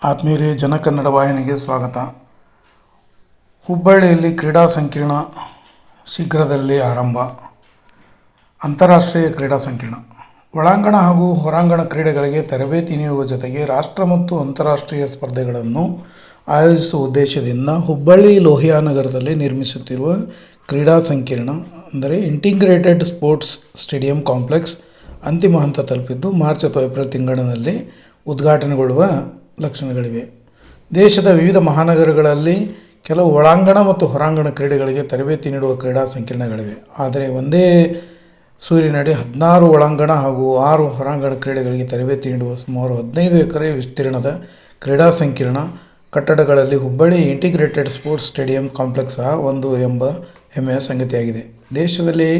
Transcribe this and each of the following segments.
ಆತ್ಮೀಯರೇ, ಜನಕನ್ನಡ ವಾಹಿನಿಗೆ ಸ್ವಾಗತ. ಹುಬ್ಬಳ್ಳಿಯಲ್ಲಿ ಕ್ರೀಡಾ ಸಂಕೀರ್ಣ ಶೀಘ್ರದಲ್ಲಿ ಆರಂಭ. ಅಂತಾರಾಷ್ಟ್ರೀಯ ಕ್ರೀಡಾ ಸಂಕೀರ್ಣ. ಒಳಾಂಗಣ ಹಾಗೂ ಹೊರಾಂಗಣ ಕ್ರೀಡೆಗಳಿಗೆ ತರಬೇತಿ ನೀಡುವ ಜೊತೆಗೆ ರಾಷ್ಟ್ರ ಮತ್ತು ಅಂತಾರಾಷ್ಟ್ರೀಯ ಸ್ಪರ್ಧೆಗಳನ್ನು ಆಯೋಜಿಸುವ ಉದ್ದೇಶದಿಂದ ಹುಬ್ಬಳ್ಳಿ ಲೋಹಿಯಾ ನಗರದಲ್ಲಿ ನಿರ್ಮಿಸುತ್ತಿರುವ ಕ್ರೀಡಾ ಸಂಕೀರ್ಣ, ಅಂದರೆ ಇಂಟಿಗ್ರೇಟೆಡ್ ಸ್ಪೋರ್ಟ್ಸ್ ಸ್ಟೇಡಿಯಂ ಕಾಂಪ್ಲೆಕ್ಸ್, ಅಂತಿಮ ಹಂತ ತಲುಪಿದ್ದು ಮಾರ್ಚ್ ಅಥವಾ ಏಪ್ರಿಲ್ ತಿಂಗಳಿನಲ್ಲಿ ಉದ್ಘಾಟನೆಗೊಳ್ಳುವ ಲಕ್ಷಣಗಳಿವೆ. ದೇಶದ ವಿವಿಧ ಮಹಾನಗರಗಳಲ್ಲಿ ಕೆಲವು ಒಳಾಂಗಣ ಮತ್ತು ಹೊರಾಂಗಣ ಕ್ರೀಡೆಗಳಿಗೆ ತರಬೇತಿ ನೀಡುವ ಕ್ರೀಡಾ ಸಂಕೀರ್ಣಗಳಿವೆ. ಆದರೆ ಒಂದೇ ಸೂರ್ಯನಡಿ ಹದಿನಾರು ಒಳಾಂಗಣ ಹಾಗೂ ಆರು ಹೊರಾಂಗಣ ಕ್ರೀಡೆಗಳಿಗೆ ತರಬೇತಿ ನೀಡುವ ಸುಮಾರು ಹದಿನೈದು ಎಕರೆ ವಿಸ್ತೀರ್ಣದ ಕ್ರೀಡಾ ಸಂಕೀರ್ಣ ಕಟ್ಟಡಗಳಲ್ಲಿ Hubballi integrated sports stadium complex ಸಹ ಒಂದು ಎಂಬ ಹೆಮ್ಮೆಯ ಸಂಗತಿಯಾಗಿದೆ. ದೇಶದಲ್ಲಿ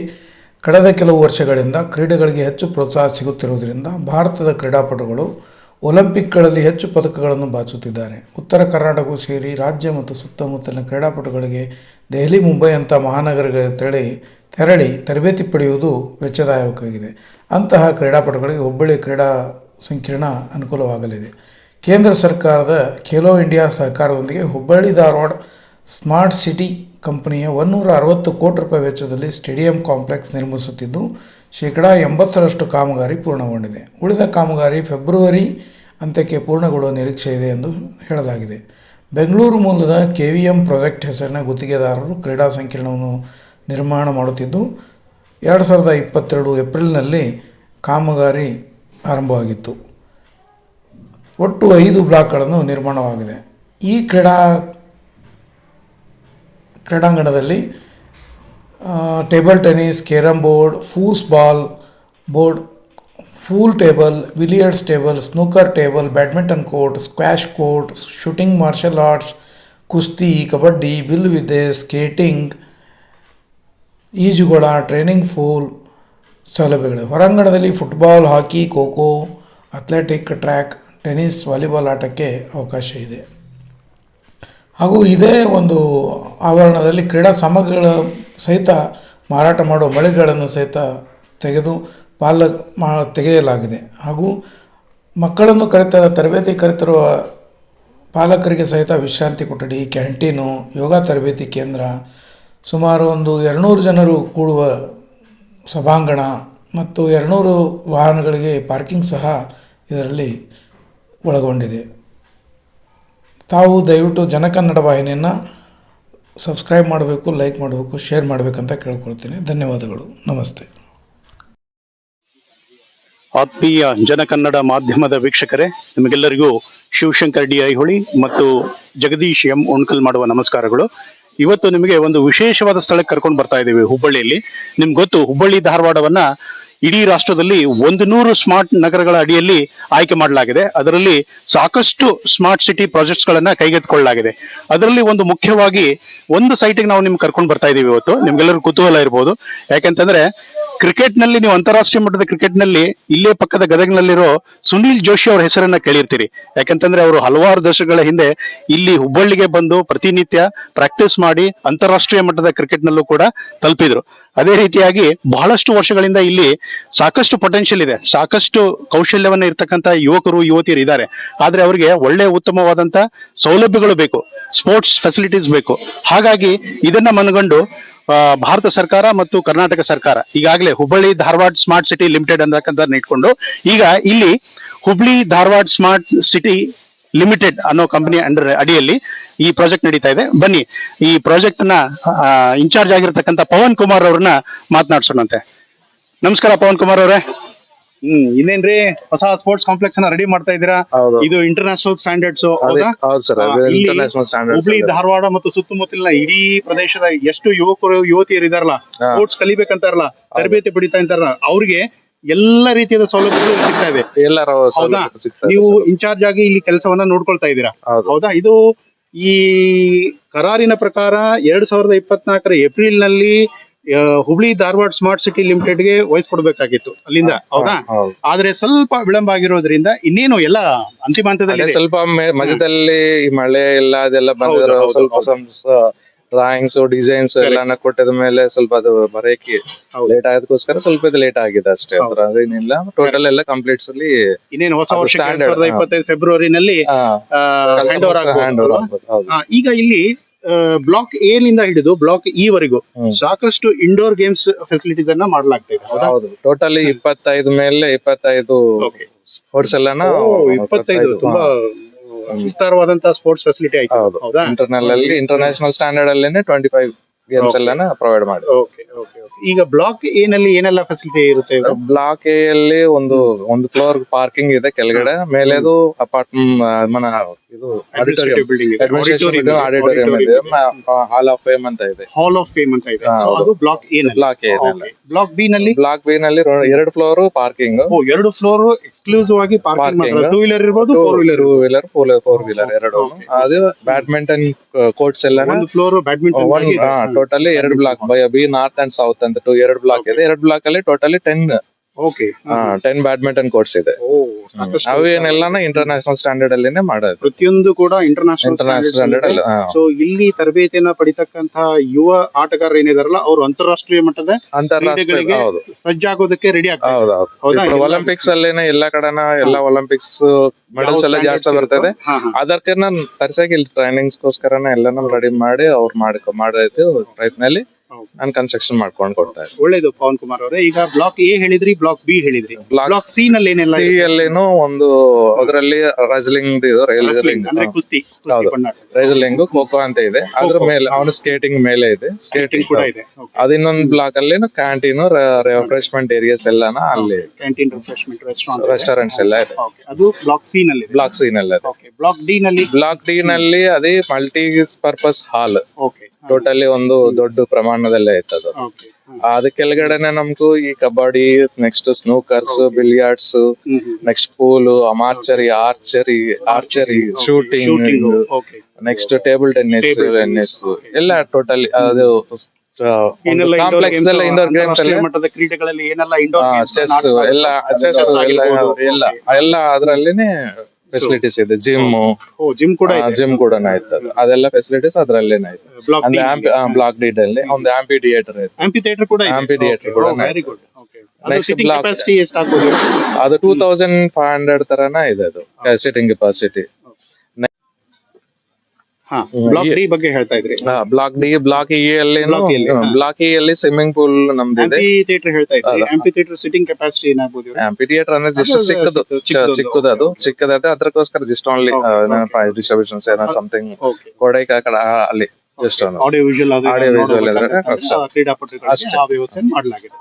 ಕಳೆದ ಕೆಲವು ವರ್ಷಗಳಿಂದ ಕ್ರೀಡೆಗಳಿಗೆ ಹೆಚ್ಚು ಪ್ರೋತ್ಸಾಹ ಸಿಗುತ್ತಿರುವುದರಿಂದ ಭಾರತದ ಕ್ರೀಡಾಪಟುಗಳು ಒಲಿಂಪಿಕ್ಗಳಲ್ಲಿ ಹೆಚ್ಚು ಪದಕಗಳನ್ನು ಬಾಚುತ್ತಿದ್ದಾರೆ. ಉತ್ತರ ಕರ್ನಾಟಕವು ಸೇರಿ ರಾಜ್ಯ ಮತ್ತು ಸುತ್ತಮುತ್ತಲಿನ ಕ್ರೀಡಾಪಟುಗಳಿಗೆ ದೆಹಲಿ, ಮುಂಬೈ ಅಂತ ಮಹಾನಗರಗಳಿಗೆ ತೆರಳಿ ತೆರಳಿ ತರಬೇತಿ ಪಡೆಯುವುದು ವೆಚ್ಚದಾಯಕವಾಗಿದೆ. ಅಂತಹ ಕ್ರೀಡಾಪಟುಗಳಿಗೆ ಹುಬ್ಬಳ್ಳಿ ಕ್ರೀಡಾ ಸಂಕೀರ್ಣ ಅನುಕೂಲವಾಗಲಿದೆ. ಕೇಂದ್ರ ಸರ್ಕಾರದ ಖೇಲೋ ಇಂಡಿಯಾ ಸಹಕಾರದೊಂದಿಗೆ ಹುಬ್ಬಳ್ಳಿ ಧಾರವಾಡ ಸ್ಮಾರ್ಟ್ ಸಿಟಿ ಕಂಪನಿಯ ಒನ್ನೂರ ಅರವತ್ತು ಕೋಟಿ ರೂಪಾಯಿ ವೆಚ್ಚದಲ್ಲಿ ಸ್ಟೇಡಿಯಂ ಕಾಂಪ್ಲೆಕ್ಸ್ ನಿರ್ಮಿಸುತ್ತಿದ್ದು ಶೇಕಡಾ ಎಂಬತ್ತರಷ್ಟು ಕಾಮಗಾರಿ ಪೂರ್ಣಗೊಂಡಿದೆ. ಉಳಿದ ಕಾಮಗಾರಿ ಫೆಬ್ರವರಿ ಅಂತ್ಯಕ್ಕೆ ಪೂರ್ಣಗೊಳ್ಳುವ ನಿರೀಕ್ಷೆ ಇದೆ ಎಂದು ಹೇಳಲಾಗಿದೆ. ಬೆಂಗಳೂರು ಮೂಲದ ಕೆ ವಿ ಎಂ ಪ್ರಾಜೆಕ್ಟ್ ಹೆಸರಿನ ಗುತ್ತಿಗೆದಾರರು ಕ್ರೀಡಾ ಸಂಕೀರ್ಣವನ್ನು ನಿರ್ಮಾಣ ಮಾಡುತ್ತಿದ್ದು, ಎರಡು ಸಾವಿರದ ಇಪ್ಪತ್ತೆರಡು ಏಪ್ರಿಲ್ನಲ್ಲಿ ಕಾಮಗಾರಿ ಆರಂಭವಾಗಿತ್ತು. ಒಟ್ಟು ಐದು ಬ್ಲಾಕ್ಗಳನ್ನು ನಿರ್ಮಾಣವಾಗಿದೆ. ಈ ಕ್ರೀಡಾ ಕ್ರೀಡಾಂಗಣದಲ್ಲಿ table tennis carrom board foosball board pool table billiards table snooker table badminton court squash court shooting martial arts ಕುಸ್ತಿ ಕಬಡ್ಡಿ ಬಿಲ್ ವಿದೆ ಸ್ಕೇಟಿಂಗ್ ಈಜುಗೊಳ ಟ್ರೈನಿಂಗ್ ಫೂಲ್ ಸೌಲಭ್ಯಗಳು. ಹೊರಾಂಗಣದಲ್ಲಿ football hockey kho athletic track tennis volleyball ಆಟಕ್ಕೆ ಅವಕಾಶ ಇದೆ. ಹಾಗೂ ಇದೇ ಒಂದು ಆವರಣದಲ್ಲಿ ಕ್ರೀಡಾ ಸಾಮಗ್ರಿಗಳ ಸಹಿತ ಮಾರಾಟ ಮಾಡುವ ಮಳಿಗೆಗಳನ್ನು ಸಹಿತ ತೆಗೆದು ಪಾಲ ಮಾ, ತೆಗೆಯಲಾಗಿದೆ. ಹಾಗೂ ಮಕ್ಕಳನ್ನು ಕರೆತರ ತರಬೇತಿ ಕರೆತರುವ ಪಾಲಕರಿಗೆ ಸಹಿತ ವಿಶ್ರಾಂತಿ ಕೊಠಡಿ, ಕ್ಯಾಂಟೀನು, ಯೋಗ ತರಬೇತಿ ಕೇಂದ್ರ, ಸುಮಾರು ಒಂದು ಎರಡುನೂರು ಜನರು ಕೂಡುವ ಸಭಾಂಗಣ ಮತ್ತು ಎರಡುನೂರು ವಾಹನಗಳಿಗೆ ಪಾರ್ಕಿಂಗ್ ಸಹ ಇದರಲ್ಲಿ ಒಳಗೊಂಡಿದೆ. ತಾವು ದಯವಿಟ್ಟು ಜನಕನ್ನಡ ವಾಹಿನಿಯನ್ನು ಸಬ್ಸ್ಕ್ರೈಬ್ ಮಾಡಬೇಕು ಲೈಕ್ ಮಾಡಬೇಕು ಶೇರ್ ಮಾಡಬೇಕಂತ ಕೇಳ್ಕೊಳ್ತೀನಿ. ಧನ್ಯವಾದಗಳು. ನಮಸ್ತೆ. ಆತ್ಮೀಯ ಜನಕನ್ನಡ ಮಾಧ್ಯಮದ ವೀಕ್ಷಕರೇ, ನಿಮಗೆಲ್ಲರಿಗೂ ಶಿವಶಂಕರ್ ಡಿ ಐಹೊಳಿ ಮತ್ತು ಜಗದೀಶ್ ಎಂ ಉಣ್ಕಲ್ ಮಾಡುವ ನಮಸ್ಕಾರಗಳು. ಇವತ್ತು ನಿಮಗೆ ಒಂದು ವಿಶೇಷವಾದ ಸ್ಥಳಕ್ಕೆ ಕರ್ಕೊಂಡು ಬರ್ತಾ ಇದ್ದೀವಿ ಹುಬ್ಬಳ್ಳಿಯಲ್ಲಿ. ನಿಮ್ಗೆ ಗೊತ್ತು, ಹುಬ್ಬಳ್ಳಿ ಧಾರವಾಡವನ್ನ ಇಡೀ ರಾಷ್ಟ್ರದಲ್ಲಿ ಒಂದು ನೂರು ಸ್ಮಾರ್ಟ್ ನಗರಗಳ ಅಡಿಯಲ್ಲಿ ಆಯ್ಕೆ ಮಾಡಲಾಗಿದೆ. ಅದರಲ್ಲಿ ಸಾಕಷ್ಟು ಸ್ಮಾರ್ಟ್ ಸಿಟಿ ಪ್ರಾಜೆಕ್ಟ್ಸ್ ಗಳನ್ನ ಕೈಗೆತ್ತಿಕೊಳ್ಳಲಾಗಿದೆ. ಅದರಲ್ಲಿ ಒಂದು ಮುಖ್ಯವಾಗಿ ಒಂದು ಸೈಟಿಗೆ ನಾವು ನಿಮ್ಗೆ ಕರ್ಕೊಂಡು ಬರ್ತಾ ಇದೀವಿ ಇವತ್ತು. ನಿಮ್ಗೆಲ್ಲರೂ ಕುತೂಹಲ ಇರ್ಬೋದು. ಯಾಕೆಂತಂದ್ರೆ ಕ್ರಿಕೆಟ್ನಲ್ಲಿ ನೀವು ಅಂತಾರಾಷ್ಟ್ರೀಯ ಮಟ್ಟದ ಕ್ರಿಕೆಟ್ನಲ್ಲಿ ಇಲ್ಲೇ ಪಕ್ಕದ ಗದಗ್ನಲ್ಲಿರೋ ಸುನೀಲ್ ಜೋಶಿ ಅವರ ಹೆಸರನ್ನ ಕೇಳಿರ್ತೀರಿ. ಯಾಕಂತಂದ್ರೆ ಅವರು ಹಲವಾರು ದಶಕಗಳ ಹಿಂದೆ ಇಲ್ಲಿ ಹುಬ್ಬಳ್ಳಿಗೆ ಬಂದು ಪ್ರತಿನಿತ್ಯ ಪ್ರಾಕ್ಟೀಸ್ ಮಾಡಿ ಅಂತಾರಾಷ್ಟ್ರೀಯ ಮಟ್ಟದ ಕ್ರಿಕೆಟ್ ನಲ್ಲೂ ಕೂಡ ತಲುಪಿದ್ರು. ಅದೇ ರೀತಿಯಾಗಿ ಬಹಳಷ್ಟು ವರ್ಷಗಳಿಂದ ಇಲ್ಲಿ ಸಾಕಷ್ಟು ಪೊಟೆನ್ಷಿಯಲ್ ಇದೆ. ಸಾಕಷ್ಟು ಕೌಶಲ್ಯವನ್ನ ಇರ್ತಕ್ಕಂತ ಯುವಕರು, ಯುವತಿಯರು ಇದ್ದಾರೆ. ಆದ್ರೆ ಅವರಿಗೆ ಒಳ್ಳೆ ಉತ್ತಮವಾದಂತ ಸೌಲಭ್ಯಗಳು ಬೇಕು. ಸ್ಪೋರ್ಟ್ಸ್ ಫೆಸಿಲಿಟೀಸ್ ಬೇಕು. ಹಾಗಾಗಿ ಇದನ್ನ ಮನಗಂಡು ಭಾರತ ಸರ್ಕಾರ ಮತ್ತು ಕರ್ನಾಟಕ ಸರ್ಕಾರ ಈಗಾಗಲೇ Hubballi Dharwad smart city limited ಅಂತಕ್ಕಂಥ ಇಟ್ಕೊಂಡು, ಈಗ ಇಲ್ಲಿ Hubli Dharwad smart city limited ಅನ್ನೋ ಕಂಪನಿ ಅಂಡರ್ ಅಡಿಯಲ್ಲಿ ಈ ಪ್ರಾಜೆಕ್ಟ್ ನಡೀತಾ ಇದೆ. ಬನ್ನಿ, ಈ ಪ್ರಾಜೆಕ್ಟ್ನ ಇನ್ಚಾರ್ಜ್ ಆಗಿರ್ತಕ್ಕಂಥ ಪವನ್ ಕುಮಾರ್ ಅವ್ರನ್ನ ಮಾತನಾಡ್ಸೋಣಂತೆ. ನಮಸ್ಕಾರ ಪವನ್ ಕುಮಾರ್ ಅವರೇ. ಹ್ಮ್ ಇನ್ನೇನ್ರಿ ಹೊಸ ಸ್ಪೋರ್ಟ್ಸ್ ಕಾಂಪ್ಲೆಕ್ಸ್ ಅನ್ನ ರೆಡಿ ಮಾಡ್ತಾ ಇದ್ದೀರಾ? ಹೌದು. ಇದು ಇಂಟರ್ನ್ಯಾಷನಲ್ ಸ್ಟ್ಯಾಂಡರ್ಡ್ಸ್ ಹೌದು? ಸರ್ ಅದು ಇಲ್ಲಿ ಇಂಟರ್ನ್ಯಾಷನಲ್ ಸ್ಟ್ಯಾಂಡರ್ಡ್ಸ್ ಹುಬ್ಳಿ ಧಾರವಾಡ ಮತ್ತು ಸುತ್ತಮುತ್ತಲಿನ ಇಡೀ ಪ್ರದೇಶದ ಎಷ್ಟು ಯುವಕರು ಯುವತಿಯರು ಇದಾರಲ್ಲ ಹಾ. ಸ್ಪೋರ್ಟ್ಸ್ ಕಲಿಬೇಕಂತಾರಲ್ಲ ತರಬೇತಿ ಪಡಿತಾ ಇದ್ದಾರಲ್ಲ ಅವ್ರಿಗೆ ಎಲ್ಲ ರೀತಿಯಾದ ಸೌಲಭ್ಯಗಳು ಇಲ್ಲಿ ಸಿಗ್ತಾ ಇದೆ ಎಲ್ಲರ ಹೌದಾ? ಸೌಲಭ್ಯ ಸಿಗ್ತದೆ ನೀವು. ಇನ್ಚಾರ್ಜ್ ಆಗಿ ಇಲ್ಲಿ ಕೆಲಸವನ್ನ ನೋಡ್ಕೊಳ್ತಾ ಇದ್ದೀರಾ? ಹೌದು. ಹೌದಾ? ಇದು ಈ ಕರಾರಿನ ಪ್ರಕಾರ ಎರಡ್ ಸಾವಿರದ ಇಪ್ಪತ್ನಾಲ್ಕರ ಏಪ್ರಿಲ್ನಲ್ಲಿ ಹುಬ್ಳಿ ಧಾರವಾಡ ಸ್ಮಾರ್ಟ್ ಸಿಟಿ ಲಿಮಿಟೆಡ್ಗೆ ವಹಿಸ್ಕೊಡ್ಬೇಕಾಗಿತ್ತು ಅಲ್ಲಿಂದ ಹೌದಾ ಹೌದು? ಆದ್ರೆ ಸ್ವಲ್ಪ ವಿಳಂಬ ಆಗಿರೋದ್ರಿಂದ ಇನ್ನೇನು ಎಲ್ಲ ಅಂತಿಮ ಅದೇ ಹಂತದಲ್ಲಿ ಸ್ವಲ್ಪ ಮೆ- ಮಧ್ಯದಲ್ಲಿ ಈ ಮಳೆ ಎಲ್ಲ ಅದೆಲ್ಲ ಬಂದಿರೋ ಹೌದು, ಸ್ವಲ್ಪ ಹೌದು. ಡ್ರಾಯಿಂಗ್ಸ್ ಡಿಸೈನ್ಸ್ ಎಲ್ಲಾನ ಕೊಟ್ಟಿದ ಮೇಲೆ ಸ್ವಲ್ಪ ಅದು ಬರೆಯಕ್ಕೆ ಹೌದು. ಲೇಟ್ ಆಗೋದಕ್ಕೋಸ್ಕರ ಸ್ವಲ್ಪ ಇದು ಲೇಟ್ ಆಗಿದೆ ಅಷ್ಟೇ ಅದ್ರ ಅದೇನಿಲ್ಲ ಟೋಟಲ್ ಎಲ್ಲ ಕಂಪ್ಲೀಟ್ಸ್ ಅಲ್ಲಿ ಇನ್ನೇನು ಹೊಸ ಅದು ವರ್ಷ standard, ಸಾವಿರದ ಹಾ. ಇಪ್ಪತ್ತೈದು ಫೆಬ್ರವರಿನಲ್ಲಿ ಹ್ಯಾಂಡ್ ಓವರ್ ಆಗ್ಬೋದು. ಹೌದು. ಈಗ ಇಲ್ಲಿ ಬ್ಲಾಕ್ ಎ ನಿಂದ ಹಿಡಿದು ಬ್ಲಾಕ್ ಇ ವರೆಗೂ ಸಾಕಷ್ಟು ಇಂಡೋರ್ ಗೇಮ್ಸ್ ಫೆಸಿಲಿಟೀಸ್ ಅನ್ನ ಮಾಡಲಾಗ್ತಾ ಇದೆ ಹೌದಾ? ಹೌದು. ಟೋಟಲಿ ಇಪ್ಪತ್ತೈದು ಮೇಲೆ ಇಪ್ಪತ್ತೈದು Okay. ಸ್ಪೋರ್ಟ್ಸ್ ಎಲ್ಲಾನ ಓ, ಇಪ್ಪತ್ತೈದು ತುಂಬಾ ವಿಸ್ತಾರವಾದಂತಹ ಸ್ಪೋರ್ಟ್ಸ್ ಫೆಸಿಲಿಟಿ ಆಯ್ತು ಹೌದು. ಹೌದಾ? ಇಂಟರ್ನಲ್ ಅಲ್ಲಿ ಇಂಟರ್ನ್ಯಾಷನಲ್ ಸ್ಟ್ಯಾಂಡರ್ಡ್ ಅಲ್ಲೇನೆ ಟ್ವೆಂಟಿ ಫೈವ್ ಗೇಮ್ಸ್. ಎಲ್ಲಾನ ಪ್ರೊವೈಡ್ ಮಾಡಿ ಓಕೆ ಓಕೆ ಈಗ ಬ್ಲಾಕ್ ಎ ನಲ್ಲಿ ಏನೆಲ್ಲ ಫೆಸಿಲಿಟಿ ಇರುತ್ತೆ? ಬ್ಲಾಕ್ ಎ ಅಲ್ಲಿ ಒಂದು ಒಂದು ಫ್ಲೋರ್ ಪಾರ್ಕಿಂಗ್ ಇದೆ ಕೆಳಗಡೆ. ಮೇಲೆದು ಅಪಾರ್ಟ್ಮೆಂಟ್ ಮನ ಇದು ಆಡಿಟೋರಿಯಂ ಇದೆ ಹಾಲ್ ಆಫ್ ಫೇಮ್ ಅಂತ ಇದೆ. ಹಾಲ್ ಆಫ್ ಫೇಮ್ ಅಂತ ಇದೆ. ಅದು block A block A block B ನಲ್ಲಿ? ಬ್ಲಾಕ್ ಬಿ ನಲ್ಲಿ ಎರಡು ಫ್ಲೋರ್ ಪಾರ್ಕಿಂಗ್ ಎರಡು ಫ್ಲೋರ್ ಎಕ್ಸ್ಕ್ಲೂಸಿವ್ ಆಗಿ ಪಾರ್ಕಿಂಗ್. ಟೂ ವೀಲರ್ ಇರ್ಬೋದು four wheeler two wheeler four wheeler ಎರಡು. ಅದು ಬ್ಯಾಡ್ಮಿಂಟನ್ ಕೋರ್ಟ್ಸ್ ಎಲ್ಲ ಒಂದು ಫ್ಲೋರ್ ಬ್ಯಾಡ್ಮಿಂಟನ್ ಟೋಟಲಿ ಎರಡು block B north and south ಅಂತ ಟು ಎರಡು ಬ್ಲಾಕ್ ಇದೆ. ಎರಡು ಬ್ಲಾಕ್ ಅಲ್ಲಿ totally ten okay ten badminton courts ಇದೆ. ಅವೇನೆಲ್ಲಾನ ಇಂಟರ್ನ್ಯಾಷನಲ್ ಸ್ಟ್ಯಾಂಡರ್ಡ್ ಅಲ್ಲೇನೆ ಮಾಡೋದು. ಪ್ರತಿಯೊಂದು ಕೂಡ ಇಂಟರ್ನ್ಯಾಷನಲ್ ಇಂಟರ್ನ್ಯಾಷನಲ್ ಸ್ಟ್ಯಾಂಡರ್ಡ್ ಅಲ್ಲ ಸೊ ಇಲ್ಲಿ ತರಬೇತಿಯನ್ನ ಪಡಿತಕ್ಕಂತಹ ಯುವ ಆಟಗಾರರು ಏನಿದಾರಲ್ಲ ಅವರು ಅಂತಾರಾಷ್ಟ್ರೀಯ ಮಟ್ಟದ ಅಂತಾರಾಷ್ಟ್ರೀಯ ಸಜ್ಜಾಗೋದಕ್ಕೆ ರೆಡಿ ಆಗ್ತದೆ ಒಲಿಂಪಿಕ್ಸ್ ಅಲ್ಲೇನೆ ಎಲ್ಲಾ ಕಡೆನ ಎಲ್ಲಾ ಒಲಿಂಪಿಕ್ಸ್ ಮೆಡಲ್ಸ್ ಎಲ್ಲ ಜಾಸ್ತಿ ಬರ್ತದೆ. ಅದಕ್ಕೆ ನಾನು ತರ್ಸಾಗಿ ಇಲ್ಲಿ ಎಲ್ಲಾನು ರೆಡಿ ಮಾಡಿ ಅವ್ರು ಮಾಡ್ಕೊ ಮಾಡೈತಿ ಪ್ರಯತ್ನಲ್ಲಿ ನಾನು ಕನ್ಸ್ಟ್ರಕ್ಷನ್ ಮಾಡ್ಕೊಂಡು ಕೊಡ್ತಾ ಇದ್ದೀನಿ ಒಳ್ಳೇದು ಪವನ್ ಕುಮಾರ್ ಅವರೇ. ಈಗ ಬ್ಲಾಕ್ ಎ ಹೇಳಿದ್ರಿ ಬ್ಲಾಕ್ ಬಿ ಹೇಳಿದ್ರಿ. ಬ್ಲಾಕ್ ಸಿ ನಲ್ಲಿ ಏನೆಲ್ಲ ಸಿ ಅಲ್ಲಿನೂ ಒಂದು ಅದರಲ್ಲಿ ರೈಸ್ಲಿಂಗ್ ರೈಸ್ಲಿಂಗ್ ಅಂದ್ರೆ ಕುಸ್ತಿ ಕುಸ್ತಿ ಹೌದು. ರೈಸ್ಲಿಂಗ್ ರೈಸಲಿಂಗ್ ಖೋಖೋ ಅಂತ ಇದೆ. ಅದ್ರ ಮೇಲೆ ಅವನು ಸ್ಕೇಟಿಂಗ್ ಮೇಲೆ ಇದೆ. ಸ್ಕೇಟಿಂಗ್ ಕೂಡ ಇದೆ. ಅದ ಇನ್ನೊಂದು ಬ್ಲಾಕ್ ಅಲ್ಲಿ ಕ್ಯಾಂಟೀನ್ ರಿಫ್ರೆಶ್ಮೆಂಟ್ ಏರಿಯಾಸ್ ಎಲ್ಲಾನ ಅಲ್ಲಿ ಕ್ಯಾಂಟೀನ್ ರಿಫ್ರೆಶ್ಮೆಂಟ್ ರೆಸ್ಟೋರೆಂಟ್ ರೆಸ್ಟೋರೆಂಟ್ಸ್ ಎಲ್ಲ ಇದೆ. ಅದು ಬ್ಲಾಕ್ ಸಿ ನಲ್ಲಿ ಬ್ಲಾಕ್ ಸಿ ನಲ್ಲಿ ಓಕೆ ಬ್ಲಾಕ್ ಡಿ ನಲ್ಲಿ? ಬ್ಲಾಕ್ ಡಿ ನಲ್ಲಿ ಅದೇ multi purpose hall okay totally ಒಂದು ದೊಡ್ಡ ಪ್ರಮಾಣದಲ್ಲಿ ಐತೆ ಅದು. ಕೆಳಗಡೆನೆ ನಮ್ಗೂ ಈ kabaddi next snookers billiards next pool ಅಮಾರ್ಚರಿ archery archery shooting next table tennis tennis ಎಲ್ಲ ಟೋಟಲಿ ಅದು ಏನೆಲ್ಲ ಇಂಡೋರ್ ಕಾಂಪ್ಲೆಕ್ಸ್ ಗೇಮ್ಸ್ ಎಲ್ಲ ಗೇಮ್ಸ್ ಎಲ್ಲ ಮಟ್ಟದ ಕ್ರೀಡೆಗಳಲ್ಲಿ ಏನೆಲ್ಲ ಇಂಡೋರ್ ಚೆಸ್ ಎಲ್ಲ ಚೆಸ್ ಎಲ್ಲ ಎಲ್ಲ ಎಲ್ಲ ಅದ್ರಲ್ಲಿನೇ ಫೆಸಿಲಿಟೀಸ್ ಇದೆ ಜಿಮ್ ಓ ಜಿಮ್ ಕೂಡ ಇದೆ. ಜಿಮ್ ಕೂಡ ಆಯ್ತು ಅದು. ಅದೆಲ್ಲ ಫೆಸಿಲಿಟೀಸ್ ಅದ್ರಲ್ಲೇನೆ ಆಯ್ತು ಬ್ಲಾಕ್ ಅಂದ್ರೆ ಬ್ಲಾಕ್ ಡೀಟ್ ಅಲ್ಲಿ ಒಂದು ಆಂಪಿ ಥಿಯೇಟರ್ ಇದೆ ಆಂಪಿ ಥಿಯೇಟರ್ ಕೂಡ ಇದೆ. Amphitheater ಕೂಡ ಇದೆ. Very good okay Next sitting block. Capacity ಎಷ್ಟು ಆಗ್ಬೋದು ಅದು ಟೂ ತೌಸಂಡ್ ಫೈವ್ ಹಂಡ್ರೆಡ್ ತರನ ಇದೆ ಅದು. Sitting capacity. Block E- D ಬಗ್ಗೆ ಹೇಳ್ತಾ ಇದ್ರಿ. ಬ್ಲಾಕ್ ಡಿ ಬ್ಲಾಕ್ ಇ ಅಲ್ಲಿ E ಬ್ಲಾಕ್ ಇ ಅಲ್ಲಿ ಸ್ವಿಮ್ಮಿಂಗ್ ಪೂಲ್ ನಮ್ದಿದೆ. ಆಂಪಿ ಥಿಯೇಟರ್ ಹೇಳ್ತಾ ಇದ್ರಿ. Amphitheatre sitting capacity? ಆಂಪಿ ಥಿಯೇಟರ್ ಅಂದ್ರೆ ಜಸ್ಟ್ ಅದು ಚಿಕ್ಕದು ಚಿಕ್ಕದು, ಚಿಕ್ಕದು. ಚಿಕ್ಕದು ಅದು. ಚಿಕ್ಕದಾದ ಅದಕ್ಕೋಸ್ಕರ ಜಸ್ಟ್ ಓನ್ಲಿ ಏನೋ ಸಮಥಿಂಗ್ ಕೊಡೈಕ ಕಡೆ ಅಲ್ಲಿ just audio visual audio visual ಅಂದ್ರೆ. ಕ್ರೀಡಾಪಟುಗಳಿಗೆ ಆ ವ್ಯವಸ್ಥೆ ಮಾಡಲಾಗಿದೆ.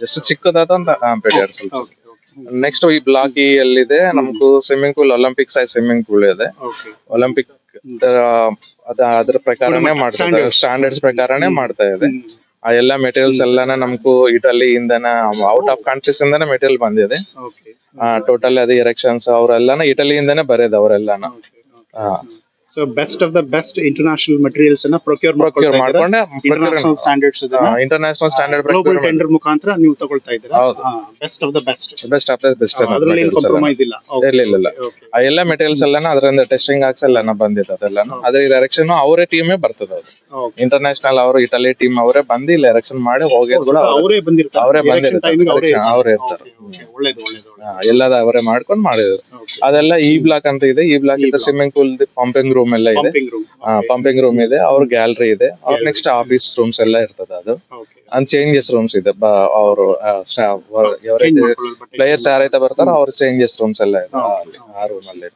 ಜಸ್ಟ್ ಚಿಕ್ಕದಾದ ಒಂದು ಆಂಪಿ ಥಿಯೇಟರ್ ನೆಕ್ಸ್ಟ್ ಈ ಬ್ಲಾಕ್ ಇ ಅಲ್ಲಿದೆ. ನಮ್ಗೂ swimming pool Olympic size swimming pool ಇದೆ. ಒಲಿಂಪಿಕ್ ಅದ್ರ ಪ್ರಕಾರನೇ ಮಾಡ್ತಾ. ಸ್ಟ್ಯಾಂಡರ್ಡ್ಸ್ ಪ್ರಕಾರನೇ ಮಾಡ್ತಾ ಇದೆ. ಆ ಎಲ್ಲಾ ಮೆಟೀರಿಯಲ್ಸ್ ಎಲ್ಲಾನ ನಮ್ಗೂ ಇಟಲಿ ಇಂದನ ಔಟ್ ಆಫ್ ಕಂಟ್ರೀಸ್ ಇಂದನೇ ಮೆಟೀರಿಯಲ್ ಬಂದಿದೆ. ಟೋಟಲ್ ಅದು ಎರೆಕ್ಷನ್ಸ್ ಅವರೆಲ್ಲಾನ ಇಟಲಿಯಿಂದಾನೆ ಬರೆದ ಅವರೆಲ್ಲಾನ best of the best international materials ಅನ್ನ ಪ್ರೊಕ್ಯೂರ್ ಪ್ರೊಕ್ಯೂರ್ ಮಾಡ್ಕೊಂಡೆ. International standards international standard global tender ಮುಖಾಂತರ ನೀವು ತಗೊಳ್ತಾ ಇದ್ದೀರಾ. Best of the best best of the best ಅದರಲ್ಲಿ ಏನು ಕಾಂಪ್ರಮೈಸ್ ಇಲ್ಲ? ಇಲ್ಲ ಇಲ್ಲ ಇಲ್ಲ. ಎಲ್ಲ ಮೆಟೀರಿಯಲ್ಸ್ ಎಲ್ಲಾನ ಅದರಿಂದ ಟೆಸ್ಟಿಂಗ್ ಆಕ್ಸ್ ಎಲ್ಲಾನ ಬಂದಿದೆ ಅದೆಲ್ಲಾನು. ಅದೇ ಡೈರೆಕ್ಷನ್ ಅವರೇ ಟೀಮೇ ಬರ್ತದೆ ಅದು. ಇಂಟರ್ನ್ಯಾಷನಲ್ ಅವರು ಇಟಲಿ ಟೀಮ್ ಅವರೇ ಬಂದು ಇಲ್ಲಿ ಎಲೆಕ್ಷನ್ ಮಾಡಿ ಹೋಗಿ ಕೂಡ ಅವ್ರೇ. ಬಂದಿರ್ತಾರೆ. ಅವರೇ ಬಂದಿರ್ತಾರೆ. ಅವರೇ ಇರ್ತಾರೆ. ಎಲ್ಲದ ಅವರೇ ಮಾಡ್ಕೊಂಡು ಮಾಡಿದ್ರು. ಅದೆಲ್ಲ ಈ ಬ್ಲಾಕ್ ಅಂತ ಇದೆ. ಈ ಬ್ಲಾಕ್ ಇಂದ swimming pool pumping room room ಎಲ್ಲ ಇದೆ. ಪಂಪಿಂಗ್ ರೂಮ್ ಇದೆ. ಅವ್ರ ಗ್ಯಾಲರಿ ಇದೆ. ಅವ್ರ ನೆಕ್ಸ್ಟ್ ಆಫೀಸ್ ರೂಮ್ಸ್ ಎಲ್ಲ ಇರ್ತದೆ ಅದು. ಅಂಡ್ ಚೇಂಜಸ್ ರೂಮ್ಸ್ ಇದೆ. ಅವರು ಪ್ಲೇಯರ್ಸ್ ಯಾರೈತಾ ಬರ್ತಾರೋ ಅವ್ರ ಚೇಂಜಸ್ ರೂಮ್ಸ್ ಎಲ್ಲ ಇದೆ. ಆ ರೂಮ್ ಅಲ್ಲಿ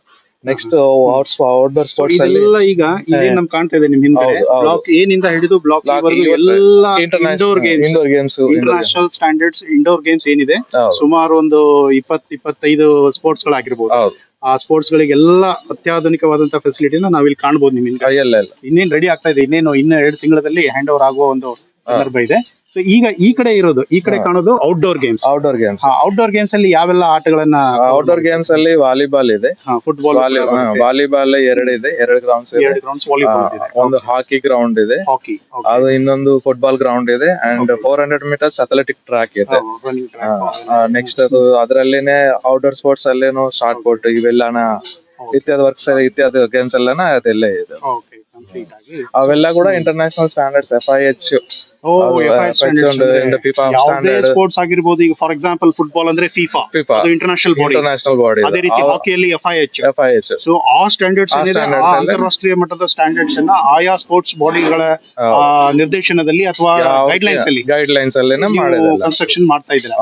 ನೆಕ್ಸ್ಟ್ ಔಟ್ ಔಟ್ಡೋರ್ ಸ್ಪೋರ್ಟ್ಸ್ ಅಲ್ಲಿ ಈಗ ಇಲ್ಲೇ ನಮ್ ಕಾಣ್ತಾ ಇದೆ ನಿಮ್ ಹಿಂದೆ ಹೌದು, ಹೌದು. ಬ್ಲಾಕ್ ಏನಿಂದ ಹಿಡಿದು ಬ್ಲಾಕ್ ಎಲ್ಲ indoor games indoor games international standards indoor games ಏನಿದೆ? ಸುಮಾರು ಒಂದು ಇಪ್ಪತ್ ಇಪ್ಪತ್ತೈದು ಸ್ಪೋರ್ಟ್ಸ್ ಗಳಾಗಿರ್ಬೋದು. ಹೌದು. ಆ ಸ್ಪೋರ್ಟ್ಸ್ ಗಳಿಗೆಲ್ಲ ಅತ್ಯಾಧುನಿಕವಾದಂತಹ ಫೆಸಿಲಿಟಿನ ನಾವಿಲ್ಲಿ ಕಾಣಬಹುದು ನಿಮ್ಮ ಎಲ್ಲ ಇನ್ನೇನ್ ರೆಡಿ ಆಗ್ತಾ ಇದೆ? ಇನ್ನೇನು ಇನ್ನ ಎರಡು ತಿಂಗಳಲ್ಲಿ ಹ್ಯಾಂಡ್ ಓವರ್ ಆಗುವ ಒಂದು ಸಂದರ್ಭ ಇದೆ. ಸೊ ಈಗ ಈ ಕಡೆ ಇರೋದು ಈ ಕಡೆ ಕಾಣೋದು outdoor games outdoor games outdoor games ಅಲ್ಲಿ ಯಾವೆಲ್ಲ ಆಟಗಳನ್ನ ಔಟ್ಡೋರ್ ಗೇಮ್ಸ್ ಅಲ್ಲಿ ವಾಲಿಬಾಲ್ ಇದೆ. ಫುಟ್ಬಾಲ್ ವಾಲಿಬಾಲ್ ಎರಡು ಇದೆ ಎರಡು ಗ್ರೌಂಡ್ಸ್ ಇದೆ. ಎರಡು ಗ್ರೌಂಡ್ಸ್ ವಾಲಿಬಾಲ್ ಇದೆ. ಒಂದು ಹಾಕಿ ಗ್ರೌಂಡ್ ಇದೆ. ಹಾಕಿ ಅದು ಇನ್ನೊಂದು ಫುಟ್ಬಾಲ್ ಗ್ರೌಂಡ್ ಇದೆ. And four hundred metres athletic track ಇದೆ. ನೆಕ್ಸ್ಟ್ ಅದು ಅದರಲ್ಲಿನೇ ಔಟ್ಡೋರ್ ಸ್ಪೋರ್ಟ್ಸ್ ಅಲ್ಲೇನು ಶಾರ್ಟ್ ಪುಟ್ ಇವೆಲ್ಲನ ಇತ್ಯಾದಿ ವರ್ಕ್ಸ್ ಇತ್ಯಾದಿ ಗೇಮ್ಸ್ ಎಲ್ಲಾನ ಅದೆಲ್ಲ ಇದೆ. ಅವೆಲ್ಲ ಕೂಡ international standards F I H ಯಾವುದೇ ಸ್ಪೋರ್ಟ್ಸ್ ಆಗಿರ್ಬೋದು ಈಗ ಫಾರ್ ಎಕ್ಸಾಂಪಲ್ ಫುಟ್ಬಾಲ್ ಅಂದ್ರೆ FIFA FIFA international body international body ಅದೇ ರೀತಿ ಹಾಕಿಯಲ್ಲಿ F I H F I H so ಆ ಸ್ಟ್ಯಾಂಡರ್ಡ್ಸ್ ಅಲ್ಲೇ- ಅಂತಾರಾಷ್ಟ್ರೀಯ ಮಟ್ಟದ ಸ್ಟ್ಯಾಂಡರ್ಡ್ಸ್ ಅನ್ನ ಆಯಾ ಸ್ಪೋರ್ಟ್ಸ್ ಬಾಡಿಗಳ ನಿರ್ದೇಶನದಲ್ಲಿ ಅಥವಾ ಗೈಡ್ ಲೈನ್ಸ್ ಅಲ್ಲಿ ಗೈಡ್ ಲೈನ್ಸ್ ಅಲ್ಲಿನೇ ಮಾಡಿದಲ್ಲ. ಕನ್ಸ್ಟ್ರಕ್ಷನ್ ಮಾಡ್ತಾ ಇದ್ದಾರೆ?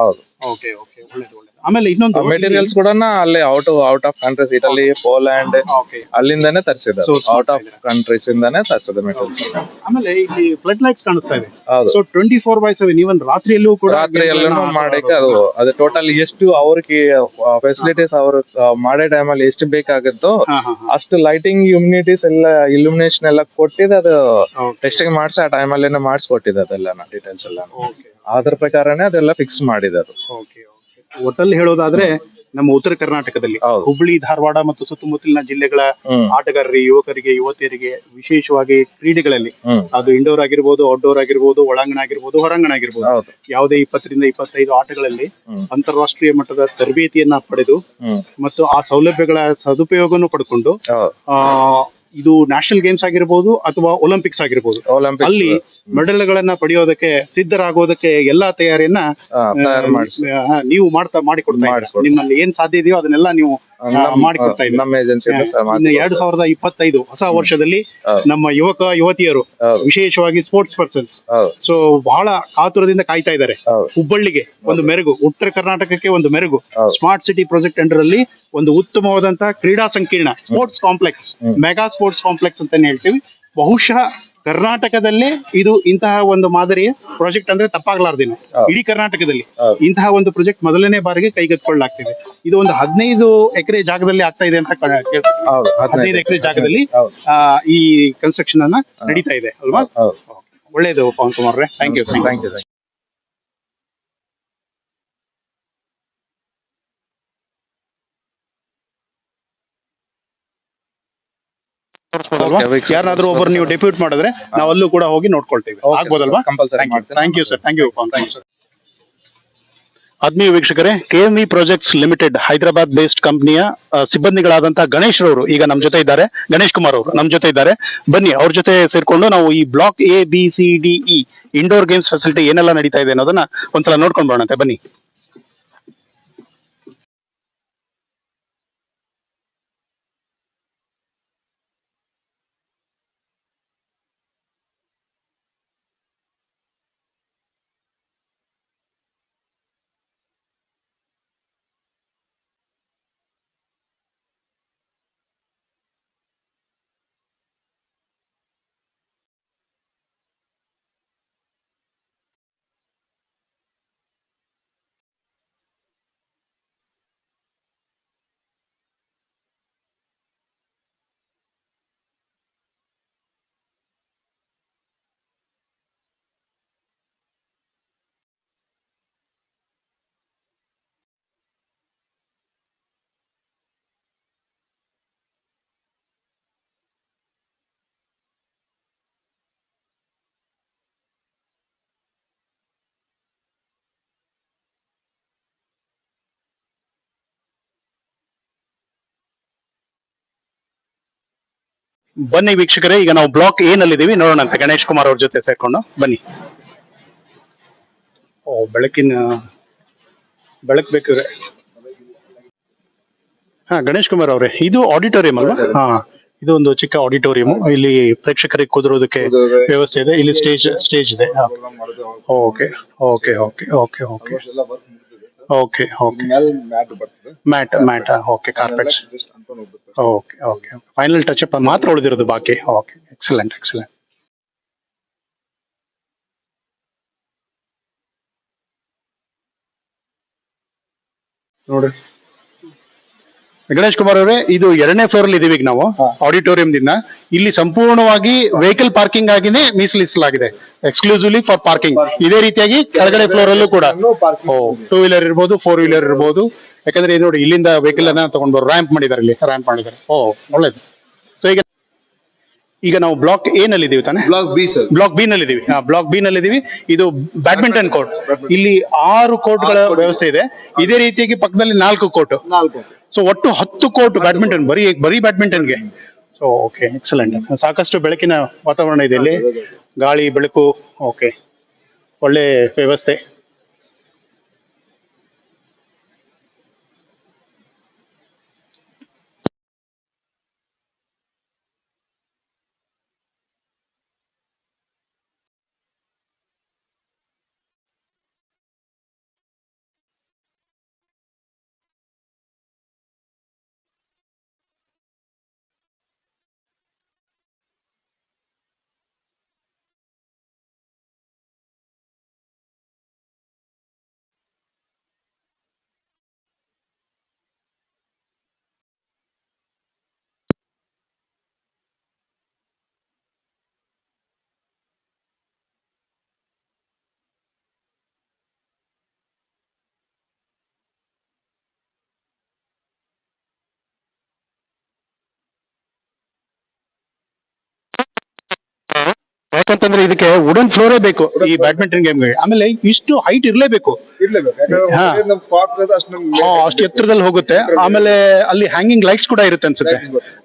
ಓಕೆ ಓಕೆ ಒಳ್ಳೇದು ಒಳ್ಳೇದು. ಆಮೇಲೆ ಇನ್ನೊಂದು ಮೆಟೀರಿಯಲ್ಸ್ ಕೂಡ ಅಲ್ಲಿ out out of countries Italy Poland ಅಲ್ಲಿಂದಾನೆ ತರಿಸಿದ್ದಾರೆ. ಔಟ್ ಆಫ್ ಕಂಟ್ರೀಸ್ ಇಂದಾನೆ ತರಿಸಿದ ಮೆಟೀರಿಯಲ್ಸ್ ಆಮೇಲೆ ಇಲ್ಲಿ ಫ್ಲಡ್ ಲೈಟ್ಸ್ ಕಾಣಿಸ್ತಾ ಇದೆ. So twenty four by seven even ರಾತ್ರಿಯಲ್ಲೂ ಕೂಡ ರಾತ್ರಿ ಎಲ್ಲನೂ ಮಾಡಕ್ಕೆ ಅದು ಅದು ಟೋಟಲ್ ಎಷ್ಟು ಅವ್ರಿಗೆ ಫೆಸಿಲಿಟೀಸ್ ಅವ್ರ ಮಾಡೋ ಟೈಮ್ ಟೈಮಲ್ಲಿ ಎಷ್ಟು ಬೇಕಾಗುತ್ತೋ ಅಷ್ಟು ಲೈಟಿಂಗ್ ಇಮ್ಯುನಿಟೀಸ್ ಎಲ್ಲ ಇಲ್ಯುಮಿನೇಷನ್ ಎಲ್ಲ ಕೊಟ್ಟಿದ್ದು ಅದು ಟೆಸ್ಟಿಂಗ್ ಮಾಡಿಸಿ ಆ ಟೈಮಲ್ಲಿ ಮಾಡಿಸ್ಕೊಟ್ಟಿದ್ದು ಅದೆಲ್ಲ ಡೀಟೇಲ್ಸ್ ಎಲ್ಲ. ಅದ್ರ ಪ್ರಕಾರನೇ ಅದೆಲ್ಲ ಫಿಕ್ಸ್ ಓಕೆ ಓಕೆ ಒಟ್ಟಲ್ಲಿ ಹೇಳೋದಾದ್ರೆ ನಮ್ಮ ಉತ್ತರ ಕರ್ನಾಟಕದಲ್ಲಿ ಹೌದು. ಹುಬ್ಬಳ್ಳಿ ಧಾರವಾಡ ಮತ್ತು ಸುತ್ತಮುತ್ತಲಿನ ಜಿಲ್ಲೆಗಳ ಹ್ಮ್. ಆಟಗಾರರಿಗೆ ಯುವಕರಿಗೆ ಯುವತಿಯರಿಗೆ ವಿಶೇಷವಾಗಿ ಕ್ರೀಡೆಗಳಲ್ಲಿ ಹ್ಮ್. ಅದು ಇಂಡೋರ್ ಆಗಿರ್ಬೋದು ಔಟ್ಡೋರ್ ಆಗಿರ್ಬೋದು ಒಳಾಂಗಣ ಆಗಿರ್ಬೋದು ಹೊರಾಂಗಣ ಆಗಿರ್ಬೋದು. ಹೌದು. ಯಾವುದೇ ಇಪ್ಪತ್ತರಿಂದ ಇಪ್ಪತ್ತೈದು ಆಟಗಳಲ್ಲಿ ಹ್ಮ್. ಅಂತಾರಾಷ್ಟ್ರೀಯ ಮಟ್ಟದ ತರಬೇತಿಯನ್ನ ಪಡೆದು ಹ್ಮ್. ಮತ್ತು ಆ ಸೌಲಭ್ಯಗಳ ಸದುಪಯೋಗವನ್ನು ಪಡ್ಕೊಂಡು ಹೌದು. ಆ ಇದು ನ್ಯಾಷನಲ್ ಗೇಮ್ಸ್ ಆಗಿರ್ಬೋದು ಅಥವಾ ಒಲಿಂಪಿಕ್ಸ್ ಆಗಿರ್ಬೋದು ಒಲಿಂಪಿಕ್ಸ್ ಅಲ್ಲಿ ಮೆಡಲ್ಗಳನ್ನ ಪಡೆಯೋದಕ್ಕೆ ಸಿದ್ಧರಾಗೋದಕ್ಕೆ ಎಲ್ಲಾ ತಯಾರಿಯನ್ನ ತಯಾರು ಮಾಡ್ಸಿ. ಆ, ನೀವು ಮಾಡ್ತಾ ಮಾಡಿಕೊಡ್ತಾ ಇದ್ದೀರಾ. ನಿಮ್ಮಲ್ಲಿ ಏನ್ ಸಾಧ್ಯ ಇದೆಯೋ ಅದನ್ನೆಲ್ಲ ನೀವು ಮಾಡಿಕೊಡ್ತಾ. ನಮ್ಮ ಏಜೆನ್ಸಿ ಎರಡ್ ಸಾವಿರದ ಇಪ್ಪತ್ತೈದು ಹೊಸ ವರ್ಷದಲ್ಲಿ ಹೌದು. ನಮ್ಮ ಯುವಕ ಯುವತಿಯರು ಹೌದು. ವಿಶೇಷವಾಗಿ ಸ್ಪೋರ್ಟ್ಸ್ ಪರ್ಸನ್ಸ್ ಹೌದು. ಸೊ ಬಹಳ ಕಾತುರದಿಂದ ಕಾಯ್ತಾ ಇದ್ದಾರೆ. ಹೌದು. ಹುಬ್ಬಳ್ಳಿಗೆ ಒಂದು ಮೆರುಗು ಉತ್ತರ ಕರ್ನಾಟಕಕ್ಕೆ ಒಂದು ಮೆರುಗು. ಹೌದು. ಸ್ಮಾರ್ಟ್ ಸಿಟಿ ಪ್ರಾಜೆಕ್ಟ್ ಅಂಡರ್ ಅಲ್ಲಿ ಒಂದು ಉತ್ತಮವಾದಂತಹ ಕ್ರೀಡಾ ಸಂಕೀರ್ಣ sports complex mega sports complex ಅಂತಾನೆ ಹೇಳ್ತೀವಿ. ಬಹುಶಃ ಕರ್ನಾಟಕದಲ್ಲೇ ಇದು ಇಂತಹ ಒಂದು ಮಾದರಿಯ ಪ್ರಾಜೆಕ್ಟ್ ಅಂದ್ರೆ ತಪ್ಪಾಗ್ಲಾರ್ದೇನೆ. ಇಡೀ ಕರ್ನಾಟಕದಲ್ಲಿ. ಇಂತಹ ಒಂದು ಪ್ರಾಜೆಕ್ಟ್ ಮೊದಲನೇ ಬಾರಿಗೆ ಕೈಗೆತ್ತಿಕೊಳ್ಳಲಾಗ್ತಿದೆ. ಇದು ಒಂದು ಹದಿನೈದು ಎಕರೆ ಜಾಗದಲ್ಲಿ ಆಗ್ತಾ ಇದೆ ಅಂತ ಹೌದು ಹದಿನೈದು ಎಕರೆ ಜಾಗದಲ್ಲಿ ಈ ಕನ್ಸ್ಟ್ರಕ್ಷನ್ ಅನ್ನ ನಡೀತಾ ಇದೆ ಅಲ್ವಾ? ಒಳ್ಳೇದು Pavan Kumar thank you thank you ಯಾರಾದ್ರೂ ಒಬ್ಬರು ನೀವು ಡೆಪ್ಯೂಟ್ ಮಾಡಿದ್ರೆ ನಾವು ಅಲ್ಲೂ ಕೂಡ ಹೋಗಿ ನೋಡ್ಕೊಳ್ತೀವಿ. ಆಗ್ಬೋದಲ್ವಾ. Thank you sir thank you ಆತ್ಮೀಯ ವೀಕ್ಷಕರೇ KME projects limited Hyderabad based ಕಂಪನಿಯ ಸಿಬ್ಬಂದಿಗಳಾದಂತಹ ಗಣೇಶ್ ರವರು ಈಗ ನಮ್ಮ ಜೊತೆ ಇದ್ದಾರೆ. ಗಣೇಶ್ ಕುಮಾರ್ ಅವರು ನಮ್ಮ ಜೊತೆ ಇದ್ದಾರೆ. ಬನ್ನಿ ಅವ್ರ ಜೊತೆ ಸೇರ್ಕೊಂಡು ನಾವು ಈ block A B C D E indoor games facility ಏನೆಲ್ಲ ನಡೀತಾ ಇದೆ ಅನ್ನೋದನ್ನ ಒಂದ್ಸಲ ನೋಡ್ಕೊಂಡು ಬರೋಣಂತೆ. ಬನ್ನಿ. ಬನ್ನಿ ವೀಕ್ಷಕರೇ ಈಗ ನಾವು ಬ್ಲಾಕ್ ಎ ನಲ್ಲಿ ಇದೀವಿ ನೋಡೋಣಂತೆ ಗಣೇಶ್ ಕುಮಾರ್ ಅವ್ರ ಜೊತೆ ಸೇರ್ಕೊಂಡು. ಬನ್ನಿ. ಓ ಬೆಳಕಿನ ಬೆಳಕ್ ಬೇಕು ಹಾ ಗಣೇಶ್ ಕುಮಾರ್ ಅವರೇ ಇದು ಆಡಿಟೋರಿಯಂ ಅಲ್ವಾ? ಹಾ ಇದು ಒಂದು ಚಿಕ್ಕ ಆಡಿಟೋರಿಯಂ ಇಲ್ಲಿ ಪ್ರೇಕ್ಷಕರಿಗೆ ಕುದುರೋದಕ್ಕೆ ವ್ಯವಸ್ಥೆ ಇದೆ. ಇಲ್ಲಿ ಸ್ಟೇಜ್ ಸ್ಟೇಜ್ ಇದೆ. Okay okay okay okay okay. Okay okay. Mat mat okay carpets okay okay final touch up ಮಾತ್ರ ಉಳಿದಿರೋದು ಬಾಕಿ. ಓಕೆ ಎಕ್ಸಲೆಂಟ್ ಎಕ್ಸಲೆಂಟ್ ನೋಡಿ. ಗಣೇಶ್ ಕುಮಾರ್ ಅವರೇ ಇದು ಎರಡನೇ ಫ್ಲೋರ್ ಅಲ್ಲಿ ಇದೀವಿ ಈಗ ನಾವು ಆಡಿಟೋರಿಯಂ ದಿನ ಇಲ್ಲಿ ಸಂಪೂರ್ಣವಾಗಿ ವೆಹಿಕಲ್ ಪಾರ್ಕಿಂಗ್ ಆಗಿನೇ ಮೀಸಲಿಸಲಾಗಿದೆ. ಎಕ್ಸ್ಕ್ಲೂಸಿವ್ಲಿ ಫಾರ್ ಪಾರ್ಕಿಂಗ್ ಇದೇ ರೀತಿಯಾಗಿ ಕೆಳಗಡೆ ಫ್ಲೋರ್ ಅಲ್ಲೂ ಕೂಡ. ಟೂ ವೀಲರ್ ಇರ್ಬೋದು ಫೋರ್ ವೀಲರ್ ಇರ್ಬೋದು. ಯಾಕಂದ್ರೆ ನೋಡಿ ಇಲ್ಲಿಂದ ವೆಹಿಕಲ್ ಅನ್ನ ತಗೊಂಡು ಬರೋ ರ್ಯಾಂಪ್ ಮಾಡಿದ್ದಾರೆ ಇಲ್ಲಿ. ರ್ಯಾಂಪ್ ಮಾಡಿದ್ದಾರೆ. ಓ ಒಳ್ಳೇದು. ಸೊ ಈಗ ಈಗ ನಾವು ಬ್ಲಾಕ್ ಎ ನಲ್ಲಿ ಇದೀವಿ ತಾನೆ? Block B sir block B ನಲ್ಲಿ ಇದೀವಿ ಬ್ಲಾಕ್ ಬಿ ನಲ್ಲಿ ಇದೀವಿ ಇದು ಬ್ಯಾಡ್ಮಿಂಟನ್ ಕೋರ್ಟ್ ಇಲ್ಲಿ ಆರು ಕೋರ್ಟ್ಗಳ ವ್ಯವಸ್ಥೆ ಇದೆ. ಇದೇ ರೀತಿಯಾಗಿ ಪಕ್ಕದಲ್ಲಿ ನಾಲ್ಕು ಕೋರ್ಟ್ ಸೊ ಒಟ್ಟು ಹತ್ತು ಕೋರ್ಟ್ ಬ್ಯಾಡ್ಮಿಂಟನ್ ಬರೀ ಬರೀ ಬ್ಯಾಡ್ಮಿಂಟನ್ಗೆ ಸೊ ಓಕೆ ಎಕ್ಸಲೆಂಟ್ ಸಾಕಷ್ಟು ಬೆಳಕಿನ ವಾತಾವರಣ ಇದೆ ಇಲ್ಲಿ. ಗಾಳಿ ಬೆಳಕು ಓಕೆ ಒಳ್ಳೆ ವ್ಯವಸ್ಥೆ. ಯಾಕಂತಂದ್ರೆ ಇದಕ್ಕೆ ವುಡನ್ ಫ್ಲೋರೇ ಬೇಕು. ಈ ಬ್ಯಾಡ್ಮಿಂಟನ್ ಗೇಮ್ಗೆ ಆಮೇಲೆ ಇಷ್ಟು ಹೈಟ್ ಇರಲೇಬೇಕು. ಹಾ. ಅಷ್ಟು ಎತ್ತರದಲ್ಲಿ ಹೋಗುತ್ತೆ. ಆಮೇಲೆ ಅಲ್ಲಿ ಹ್ಯಾಂಗಿಂಗ್ ಲೈಟ್ಸ್ ಕೂಡ ಇರುತ್ತೆ ಅನ್ಸುತ್ತೆ.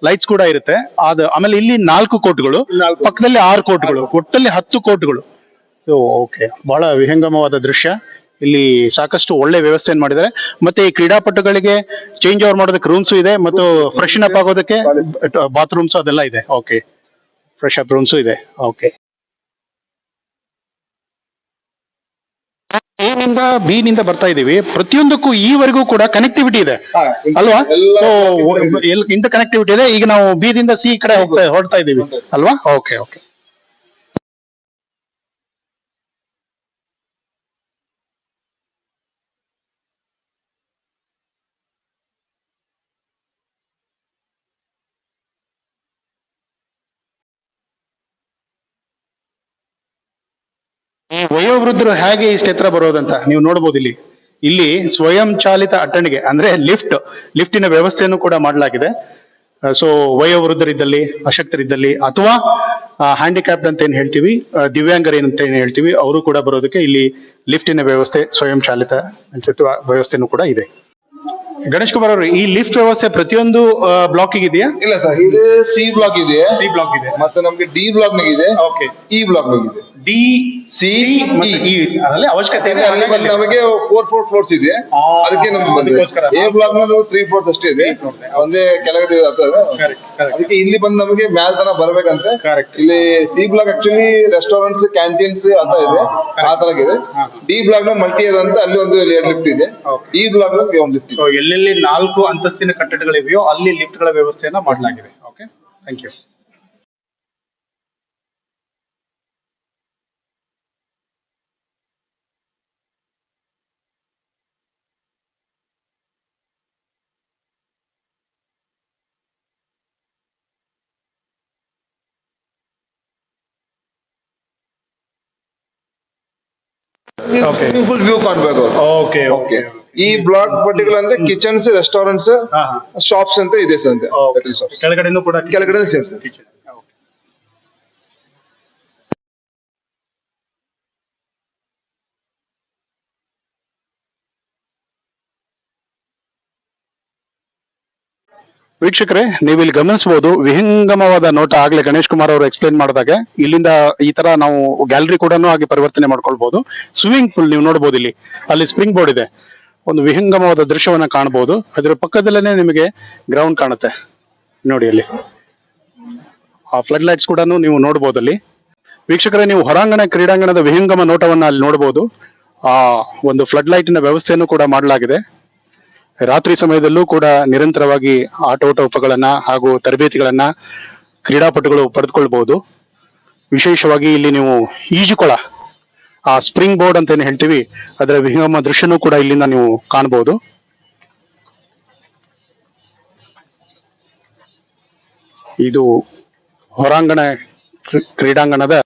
ಲೈಟ್ಸ್ ಕೂಡ ಇರುತ್ತೆ. ಅದು ಆಮೇಲೆ ಇಲ್ಲಿ ನಾಲ್ಕು ಕೋಟ್ಗಳು ನಾಲ್ಕು. ಪಕ್ಕದಲ್ಲಿ ಆರು ಕೋಟ್ಗಳು ಒಟ್ಟಲ್ಲಿ ಹತ್ತು ಕೋಟ್ಗಳು ಓಕೆ. ಬಹಳ ವಿಹಂಗಮವಾದ ದೃಶ್ಯ. ಇಲ್ಲಿ ಸಾಕಷ್ಟು ಒಳ್ಳೆ ವ್ಯವಸ್ಥೆಯನ್ನು ಮಾಡಿದ್ದಾರೆ. ಮತ್ತೆ ಈ ಕ್ರೀಡಾಪಟುಗಳಿಗೆ ಚೇಂಜ್ ಓವರ್ ಮಾಡೋದಕ್ಕೆ ರೂಮ್ಸ್ ಇದೆ. ಮತ್ತು ಫ್ರೆಶ್ ಅಪ್ ಆಗೋದಕ್ಕೆ ಬಾತ್ರೂಮ್ಸ್ ಅದೆಲ್ಲ ಇದೆ. ಓಕೆ. ಫ್ರೆಶ್ ಅಪ್ ರೂಮ್ಸು ಇದೆ. ಓಕೆ ಎ ನಿಂದ ಬಿ ನಿಂದ ಬರ್ತಾ ಇದೀವಿ. ಪ್ರತಿಯೊಂದಕ್ಕೂ ಈವರೆಗೂ ಕೂಡ ಕನೆಕ್ಟಿವಿಟಿ ಇದೆ. ಅಲ್ವಾ? ಇಂಟರ್ ಕನೆಕ್ಟಿವಿಟಿ ಇದೆ. ಈಗ ನಾವು ಬಿ ದಿಂದ ಸಿ ಕಡೆ ಹೋಗ್ತಾ ಹೊರಡ್ತಾ ಇದೀವಿ. ಅಲ್ವಾ? ಓಕೆ ಓಕೆ ಈ ವಯೋವೃದ್ಧರು ಹೇಗೆ ಇಷ್ಟ ಎತ್ತರ ಬರೋದಂತ ನೀವು ನೋಡಬಹುದು ಇಲ್ಲಿ. ಇಲ್ಲಿ ಸ್ವಯಂ ಚಾಲಿತ ಅಟ್ಟಣಿಗೆ ಅಂದ್ರೆ ಲಿಫ್ಟ್ ಲಿಫ್ಟಿನ ವ್ಯವಸ್ಥೆಯನ್ನು ಕೂಡ ಮಾಡಲಾಗಿದೆ. ಸೊ ವಯೋವೃದ್ಧರಿದ್ದಲ್ಲಿ ಅಶಕ್ತರಿದ್ದಲ್ಲಿ ಅಥವಾ ಹ್ಯಾಂಡಿಕ್ಯಾಪ್ ಅಂತ ಏನ್ ಹೇಳ್ತೀವಿ ದಿವ್ಯಾಂಗರೇನಂತ ಏನ್ ಹೇಳ್ತೀವಿ ಅವರು ಕೂಡ ಬರೋದಕ್ಕೆ ಇಲ್ಲಿ ಲಿಫ್ಟಿನ ವ್ಯವಸ್ಥೆ ಸ್ವಯಂ ಚಾಲಿತ ವ್ಯವಸ್ಥೆನೂ ಕೂಡ ಇದೆ. ಗಣೇಶ್ ಕುಮಾರ್ ಅವರು ಈ ಲಿಫ್ಟ್ ವ್ಯವಸ್ಥೆ ಪ್ರತಿಯೊಂದು ಬ್ಲಾಕ್ ಇದೆಯಾ ಇಲ್ಲ ಸರ್ ಇದು ಸಿ ಬ್ಲಾಕ್ ಇದೆ ಸಿ ಬ್ಲಾಕ್ ಇದೆ. ಮತ್ತೆ ನಮ್ಗೆ ಡಿ ಬ್ಲಾಕ್ ಇದೆ ಓಕೆ ಇ ಬ್ಲಾಕ್ ಇದೆ ಡಿ ಸಿ ಮತ್ತೆ ಇ ಅದರಲ್ಲಿ ಅವಶ್ಯಕತೆ ಇದೆ. ಅಲ್ಲಿ ಮತ್ತೆ ನಮಗೆ ಫೋರ್ ಫೋರ್ ಫ್ಲೋರ್ಸ್ ಇದೆ. ಆ, ಅದಕ್ಕೆ ನಮ್ಗೆ ಬಂದಿದೆ. ಅದಕ್ಕೋಸ್ಕರ. ಎ ಬ್ಲಾಕ್ನಲ್ಲಿ ತ್ರೀ ಫ್ಲೋರ್ಸ್ ಅಷ್ಟೇ ಇದೆ. ಒಂದೇ ಕೆಳಗಡೆ Correct, correct. ಅದಕ್ಕೆ ಇಲ್ಲಿ ಬಂದು ನಮಗೆ ಮ್ಯಾಲ್ ತನ ಬರ್ಬೇಕಂತೆ. Correct. ಇಲ್ಲಿ C block actually restaurants canteens ಅಂತ ಇದೆ. ಆ ತರ ಇದೆ. ಡಿ ಬ್ಲಾಕ್ನ ಮಲ್ಟಿ ಇದೆ ಅಂತ ಅಲ್ಲಿ ಒಂದು ಲಿಫ್ಟ್ ಇದೆ. Okay. ಈ ಬ್ಲಾಕ್ನಲ್ಲಿ ಒಂದು ಲಿಫ್ಟ್ ಇದೆ. ಎಲ್ಲೆಲ್ಲಿ ನಾಲ್ಕು ಅಂತಸ್ತಿನ ಕಟ್ಟಡಗಳಿವೆಯೋ ಅಲ್ಲಿ ಲಿಫ್ಟ್ಗಳ ವ್ಯವಸ್ಥೆಯನ್ನ ಮಾಡಲಾಗಿದೆ. Okay thank you Okay. Full view ಕಾಣ್ಬೇಕು. Okay okay ಈ ಬ್ಲಾಕ್ ಪರ್ಟಿಕ್ಯುಲರ್ ಅಂದ್ರೆ ಕಿಚನ್ಸ್ ರೆಸ್ಟೋರೆಂಟ್ಸ್ ಶಾಪ್ಸ್ ಅಂತ ಇದೆ ಸರ್ ಕೂಡ ಕೆಳಗಡೆ ಸೇಮ್ ವೀಕ್ಷಕರೇ ನೀವು ಇಲ್ಲಿ ಗಮನಿಸಬಹುದು ವಿಹಂಗಮವಾದ ನೋಟ ಆಗ್ಲೇ ಗಣೇಶ್ ಕುಮಾರ್ ಅವರು ಎಕ್ಸ್ಪ್ಲೈನ್ ಮಾಡಿದಾಗ. ಇಲ್ಲಿಂದ ಈ ತರ ನಾವು ಗ್ಯಾಲರಿ ಕೂಡ ಆಗಿ ಪರಿವರ್ತನೆ ಮಾಡ್ಕೊಳ್ಬಹುದು ಸ್ವಿಮ್ಮಿಂಗ್ ಪೂಲ್ ನೀವು ನೋಡಬಹುದು ಇಲ್ಲಿ. ಅಲ್ಲಿ ಸ್ಪ್ರಿಂಗ್ ಬೋರ್ಡ್ ಇದೆ. ಒಂದು ವಿಹಂಗಮವಾದ ದೃಶ್ಯವನ್ನ ಕಾಣಬಹುದು ಅದರ ಪಕ್ಕದಲ್ಲೇ ನಿಮಗೆ ಗ್ರೌಂಡ್ ಕಾಣುತ್ತೆ. ನೋಡಿ ಅಲ್ಲಿ. ಆ ಫ್ಲಡ್ ಲೈಟ್ಸ್ ಕೂಡ ನೀವು ನೋಡಬಹುದು ಅಲ್ಲಿ. ವೀಕ್ಷಕರೇ, ನೀವು ಹೊರಾಂಗಣ ಕ್ರೀಡಾಂಗಣದ ವಿಹಂಗಮ ನೋಟವನ್ನ ಅಲ್ಲಿ ನೋಡಬಹುದು ಆ ಒಂದು ಫ್ಲಡ್ ಲೈಟಿನ ವ್ಯವಸ್ಥೆಯನ್ನು ಕೂಡ ಮಾಡಲಾಗಿದೆ. ರಾತ್ರಿ ಸಮಯದಲ್ಲೂ ಕೂಡ ನಿರಂತರವಾಗಿ ಆಟೋಟ ಉಪಗಳನ್ನ ಹಾಗೂ ತರಬೇತಿಗಳನ್ನ ಕ್ರೀಡಾಪಟುಗಳು ಪಡೆದುಕೊಳ್ಬಹುದು. ವಿಶೇಷವಾಗಿ ಇಲ್ಲಿ ನೀವು ಈಜುಕೊಳ, ಆ ಸ್ಪ್ರಿಂಗ್ ಬೋರ್ಡ್ ಅಂತ ಏನು ಹೇಳ್ತೀವಿ, ಅದರ ವಿಹಂಗಮ ದೃಶ್ಯನೂ ಕೂಡ ಇಲ್ಲಿಂದ ನೀವು ಕಾಣಬಹುದು. ಇದು ಹೊರಾಂಗಣ ಕ್ರೀ- ಕ್ರೀಡಾಂಗಣದ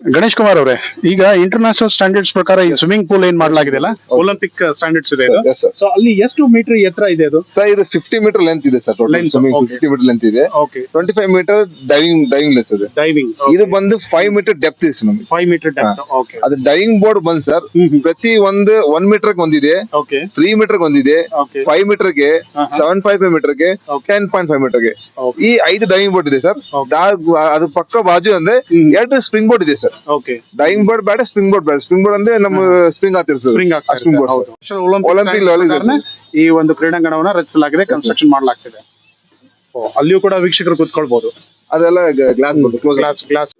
ಗಣೇಶ್ ಕುಮಾರ್ ಅವರೇ ಈಗ ಇಂಟರ್ನ್ಯಾಷನಲ್ ಸ್ಟ್ಯಾಂಡರ್ಡ್ಸ್ ಪ್ರಕಾರ ಈ ಸ್ವಿಮ್ಮಿಂಗ್ ಪೂಲ್ ಏನ್ ಮಾಡಲಾಗಿದೆಲ್ಲ ಒಲಿಂಪಿಕ್ ಸ್ಟ್ಯಾಂಡರ್ಡ್ಸ್ ಇದೆ ಇದು? Yes, sir. ಸೊ ಅಲ್ಲಿ ಎಷ್ಟು ಮೀಟರ್ ಎತ್ತರ ಇದೆ ಅದು? ಸರ್ ಇದು ಫಿಫ್ಟಿ ಮೀಟರ್ ಲೆಂತ್ ಇದೆ sir total Length, swimming okay. Fifty metre length ಇದೆ. Okay twenty five metre diving diving less ಇದೆ ಡೈವಿಂಗ್ ಇದು ಬಂದು ಫೈವ್ ಮೀಟರ್ ಡೆಪ್ತ್ ಇದೆ ನಮಗೆ. ಫೈವ್ ಮೀಟರ್ ಡೆಪ್ತ್ ಓಕೆ ಅದು ಡೈವಿಂಗ್ ಬೋರ್ಡ್ ಬಂದ್ ಸರ್ ಪ್ರತಿ ಒಂದು ಒನ್ ಮೀಟರ್ ಒಂದಿದೆ ಓಕೆ ತ್ರೀ ಮೀಟರ್ ಒಂದಿದೆ Okay. ಫೈವ್ ಮೀಟರ್ಗೆ ಸೆವೆನ್ ಫೈವ್ ಫೈವ್ ಮೀಟರ್ಗೆ Okay. ಟೆನ್ ಪಾಯಿಂಟ್ ಫೈವ್ ಮೀಟರ್ಗೆ. Okay. ಈ ಐದು ಡೈವಿಂಗ್ ಬೋರ್ಡ್ ಇದೆ ಸರ್ Okay. ಅದು ಪಕ್ಕ ಬಾಜು ಅಂದ್ರೆ ಎರಡು ಸ್ಪ್ರಿಂಗ್ ಬೋರ್ಡ್ ಇದೆ ಸರ್ ಓಕೆ ಡೈವಿಂಗ್ ಬೋರ್ಡ್ ಬೇಡ ಸ್ಪ್ರಿಂಗ್ ಬೋರ್ಡ್ ಬೇಡ ಸ್ಪ್ರಿಂಗ್ ಬೋರ್ಡ್ ಅಂದ್ರೆ ನಮ್ಮ spring spring. Spring board Olympic ಈ ಒಂದು ಕ್ರೀಡಾಂಗಣವನ್ನ ರಚಿಸಲಾಗಿದೆ ಕನ್ಸ್ಟ್ರಕ್ಷನ್ ಮಾಡಲಾಗ್ತಿದೆ. ಓ, ಅಲ್ಲಿಯೂ ಕೂಡ ವೀಕ್ಷಕರು ಕೂತ್ಕೊಳ್ಬಹುದು ಅದೆಲ್ಲ ಗ್ಲಾಸ್ ಗ್ಲಾಸ್ ಗ್ಲಾಸ್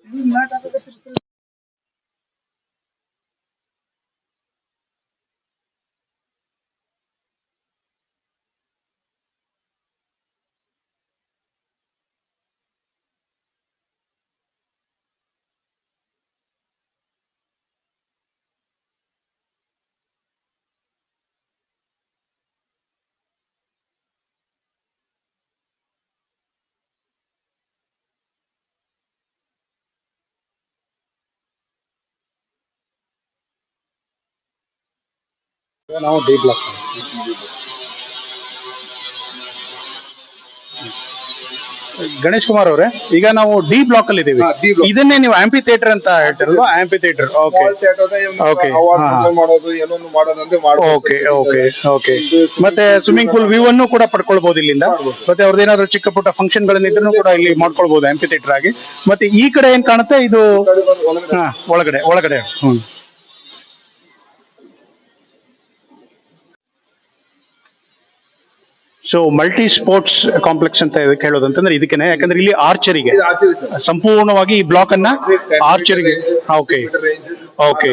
ನಾವು ಡಿ ಬ್ಲಾಕ್ ಗಣೇಶ್ ಕುಮಾರ್ ಅವರೇ ಈಗ ನಾವು ಡಿ ಬ್ಲಾಕ್ ಅಲ್ಲಿ ಇದೀವಿ. ಹಾ, D block. ಇದನ್ನೇ ನೀವು ಆಂಪಿ ಥಿಯೇಟರ್ ಅಂತ ಹೇಳ್ತಿರಲ್ವಾ ಆಂಪಿ ಥಿಯೇಟರ್ ಓಕೆ ಓಕೆ ಹಾ. ಮಾಡೋದು ಏನೊಂದು ಮಾಡೋದಂದ್ರೆ ಓಕೆ ಓಕೆ ಓಕೆ ಮತ್ತೆ ಸ್ವಿಮ್ಮಿಂಗ್ ಪೂಲ್ ವ್ಯೂ ಅನ್ನು ಕೂಡ ಪಡ್ಕೊಳ್ಬಹುದು ಇಲ್ಲಿಂದ. ಮತ್ತೆ ಅವ್ರದ್ದೇನಾದ್ರು ಚಿಕ್ಕ ಪುಟ್ಟ ಫಂಕ್ಷನ್ ಗಳನ್ನಿದ್ರು ಕೂಡ ಇಲ್ಲಿ ಮಾಡ್ಕೊಳ್ಬಹುದು ಆಂಪಿ ಥಿಯೇಟರ್ ಆಗಿ. ಮತ್ತೆ ಈ ಕಡೆ ಏನ್ ಕಾಣುತ್ತೆ? ಇದು ಹಾ ಒಳಗಡೆ ಒಳಗಡೆ. ಹ್ಮ್. ಸೊ ಮಲ್ಟಿ ಸ್ಪೋರ್ಟ್ಸ್ ಕಾಂಪ್ಲೆಕ್ಸ್ ಅಂತ ಇದಕ್ಕೆ ಹೇಳೋದು ಅಂತಂದ್ರೆ ಇದಕ್ಕೇನೆ. ಯಾಕಂದ್ರೆ ಇಲ್ಲಿ ಆರ್ಚರಿಗೆ ಸಂಪೂರ್ಣವಾಗಿ ಈ ಬ್ಲಾಕ್ ಅನ್ನ ಆರ್ಚರಿಗೆ ಓಕೆ ಓಕೆ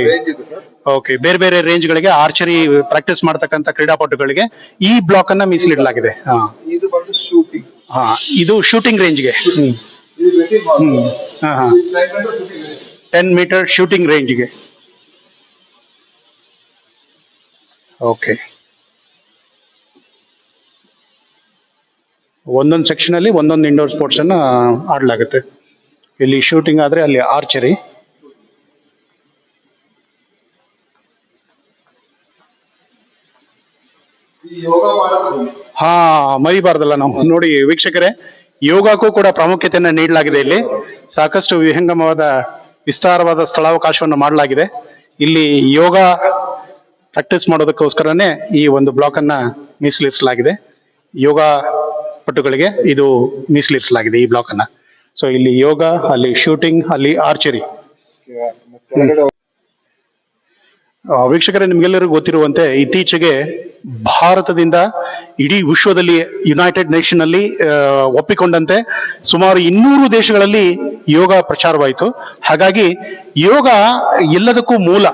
ಓಕೆ ಬೇರೆ ಬೇರೆ ರೇಂಜ್ ಗಳಿಗೆ ಆರ್ಚರಿ ಪ್ರಾಕ್ಟೀಸ್ ಮಾಡ್ತಕ್ಕಂಥ ಕ್ರೀಡಾಪಟುಗಳಿಗೆ ಈ ಬ್ಲಾಕ್ ಅನ್ನ ಮೀಸಲಿಡಲಾಗಿದೆ. ಹಾ. ಇದು ಶೂಟಿಂಗ್ ಹಾ ಇದು ಶೂಟಿಂಗ್ ರೇಂಜ್ಗೆ ಟೆನ್ ಮೀಟರ್ ಶೂಟಿಂಗ್ ರೇಂಜ್ಗೆ ಓಕೆ ಒಂದೊಂದು ಸೆಕ್ಷನ್ ಅಲ್ಲಿ ಒಂದೊಂದು ಇಂಡೋರ್ ಸ್ಪೋರ್ಟ್ಸ್ ಅನ್ನ ಆಡಲಾಗುತ್ತೆ. ಇಲ್ಲಿ ಶೂಟಿಂಗ್ ಆದ್ರೆ ಅಲ್ಲಿ ಆರ್ಚರಿ ಹಾ, ಮರಿಬಾರ್ದಲ್ಲ ನಾವು. ನೋಡಿ ವೀಕ್ಷಕರೇ, ಯೋಗಕ್ಕೂ ಕೂಡ ಪ್ರಾಮುಖ್ಯತೆಯನ್ನು ನೀಡಲಾಗಿದೆ ಇಲ್ಲಿ. ಸಾಕಷ್ಟು ವಿಹಂಗಮವಾದ, ವಿಸ್ತಾರವಾದ ಸ್ಥಳಾವಕಾಶವನ್ನು ಮಾಡಲಾಗಿದೆ. ಇಲ್ಲಿ ಯೋಗ ಪ್ರಾಕ್ಟೀಸ್ ಮಾಡೋದಕ್ಕೋಸ್ಕರನೇ ಈ ಒಂದು ಬ್ಲಾಕ್ ಅನ್ನ ಯೋಗ ಪಟುಗಳಿಗೆ ಇದು ಮೀಸಲಿರಿಸಲಾಗಿದೆ ಈ ಬ್ಲಾಕ್ ಅನ್ನ. ಸೊ ಇಲ್ಲಿ ಯೋಗ, ಅಲ್ಲಿ ಶೂಟಿಂಗ್ ಅಲ್ಲಿ ಆರ್ಚರಿ ವೀಕ್ಷಕರೇ, ನಿಮ್ಗೆಲ್ಲರಿಗೂ ಗೊತ್ತಿರುವಂತೆ ಇತ್ತೀಚೆಗೆ ಭಾರತದಿಂದ ಇಡೀ ವಿಶ್ವದಲ್ಲಿ ಯುನೈಟೆಡ್ ನೇಷನ್ ಅಲ್ಲಿ ಒಪ್ಪಿಕೊಂಡಂತೆ ಸುಮಾರು ಇನ್ನೂರು ದೇಶಗಳಲ್ಲಿ ಯೋಗ ಪ್ರಚಾರವಾಯಿತು. ಹಾಗಾಗಿ ಯೋಗ ಎಲ್ಲದಕ್ಕೂ ಮೂಲ.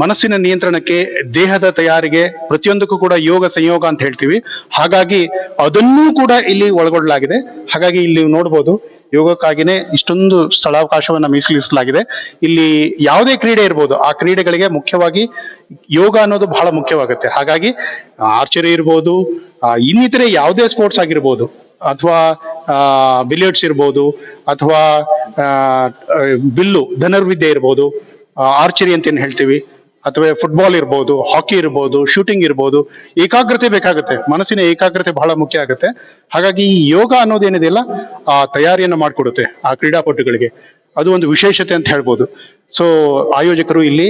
ಮನಸ್ಸಿನ ನಿಯಂತ್ರಣಕ್ಕೆ, ದೇಹದ ತಯಾರಿಗೆ ಪ್ರತಿಯೊಂದಕ್ಕೂ ಕೂಡ ಯೋಗ ಸಂಯೋಗ ಅಂತ ಹೇಳ್ತೀವಿ. ಹಾಗಾಗಿ ಅದನ್ನೂ ಕೂಡ ಇಲ್ಲಿ ಒಳಗೊಳ್ಳಲಾಗಿದೆ. ಹಾಗಾಗಿ ಇಲ್ಲಿ ನೋಡ್ಬೋದು, ಯೋಗಕ್ಕಾಗಿನೇ ಇಷ್ಟೊಂದು ಸ್ಥಳಾವಕಾಶವನ್ನ ಮೀಸಲಿಸಲಾಗಿದೆ. ಇಲ್ಲಿ ಯಾವುದೇ ಕ್ರೀಡೆ ಇರ್ಬೋದು, ಆ ಕ್ರೀಡೆಗಳಿಗೆ ಮುಖ್ಯವಾಗಿ ಯೋಗ ಅನ್ನೋದು ಬಹಳ ಮುಖ್ಯವಾಗುತ್ತೆ. ಹಾಗಾಗಿ ಆರ್ಚರಿ ಇರ್ಬೋದು ಇನ್ನಿತರೆ ಯಾವುದೇ ಸ್ಪೋರ್ಟ್ಸ್ ಆಗಿರ್ಬೋದು, ಅಥವಾ ಬಿಲಿಯರ್ಡ್ಸ್ ಇರ್ಬೋದು, ಅಥವಾ ಬಿಲ್ಲು, ಧನುರ್ವಿದ್ಯೆ ಇರ್ಬೋದು ಆರ್ಚರಿ ಅಂತ ಏನು ಹೇಳ್ತೀವಿ, ಅಥವಾ ಫುಟ್ಬಾಲ್ ಇರ್ಬೋದು ಹಾಕಿ ಇರ್ಬೋದು ಶೂಟಿಂಗ್ ಇರ್ಬೋದು, ಏಕಾಗ್ರತೆ ಬೇಕಾಗುತ್ತೆ. ಮನಸ್ಸಿನ ಏಕಾಗ್ರತೆ ಬಹಳ ಮುಖ್ಯ ಆಗುತ್ತೆ. ಹಾಗಾಗಿ ಈ ಯೋಗ ಅನ್ನೋದೇನಿದೆಯಲ್ಲ ಆ ತಯಾರಿಯನ್ನು ಮಾಡಿಕೊಡುತ್ತೆ ಆ ಕ್ರೀಡಾಪಟುಗಳಿಗೆ. ಅದು ಒಂದು ವಿಶೇಷತೆ ಅಂತ ಹೇಳ್ಬೋದು. ಸೊ ಆಯೋಜಕರು ಇಲ್ಲಿ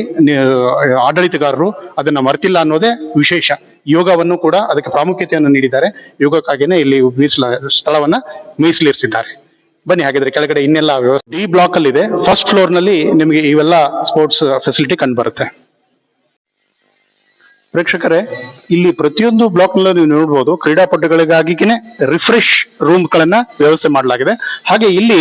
ಆಡಳಿತಗಾರರು ಅದನ್ನ ಮರೆತಿಲ್ಲ ಅನ್ನೋದೇ ವಿಶೇಷ. ಯೋಗವನ್ನು ಕೂಡ ಅದಕ್ಕೆ ಪ್ರಾಮುಖ್ಯತೆಯನ್ನು ನೀಡಿದ್ದಾರೆ. ಯೋಗಕ್ಕಾಗಿಯೇ ಇಲ್ಲಿ ಮೀಸಲ, ಸ್ಥಳವನ್ನ ಮೀಸಲಿರಿಸಿದ್ದಾರೆ. ಬನ್ನಿ, ಹಾಗಿದ್ರೆ ಕೆಳಗಡೆ ಇನ್ನೆಲ್ಲ ವ್ಯವಸ್ಥೆ ಡಿ ಬ್ಲಾಕ್ ಅಲ್ಲಿ ಇದೆ ಫಸ್ಟ್ ಫ್ಲೋರ್ನಲ್ಲಿ ನಿಮಗೆ ಇವೆಲ್ಲ ಸ್ಪೋರ್ಟ್ಸ್ ಫೆಸಿಲಿಟಿ ಕಂಡು ಬರುತ್ತೆ. ಪ್ರೇಕ್ಷಕರೇ, ಇಲ್ಲಿ ಪ್ರತಿಯೊಂದು ಬ್ಲಾಕ್ ನಲ್ಲೂ ನೀವು ನೋಡಬಹುದು ಕ್ರೀಡಾಪಟುಗಳಿಗಾಗಿನೇ ರಿಫ್ರೆಶ್ ರೂಮ್ ಗಳನ್ನ ವ್ಯವಸ್ಥೆ ಮಾಡಲಾಗಿದೆ. ಹಾಗೆ ಇಲ್ಲಿ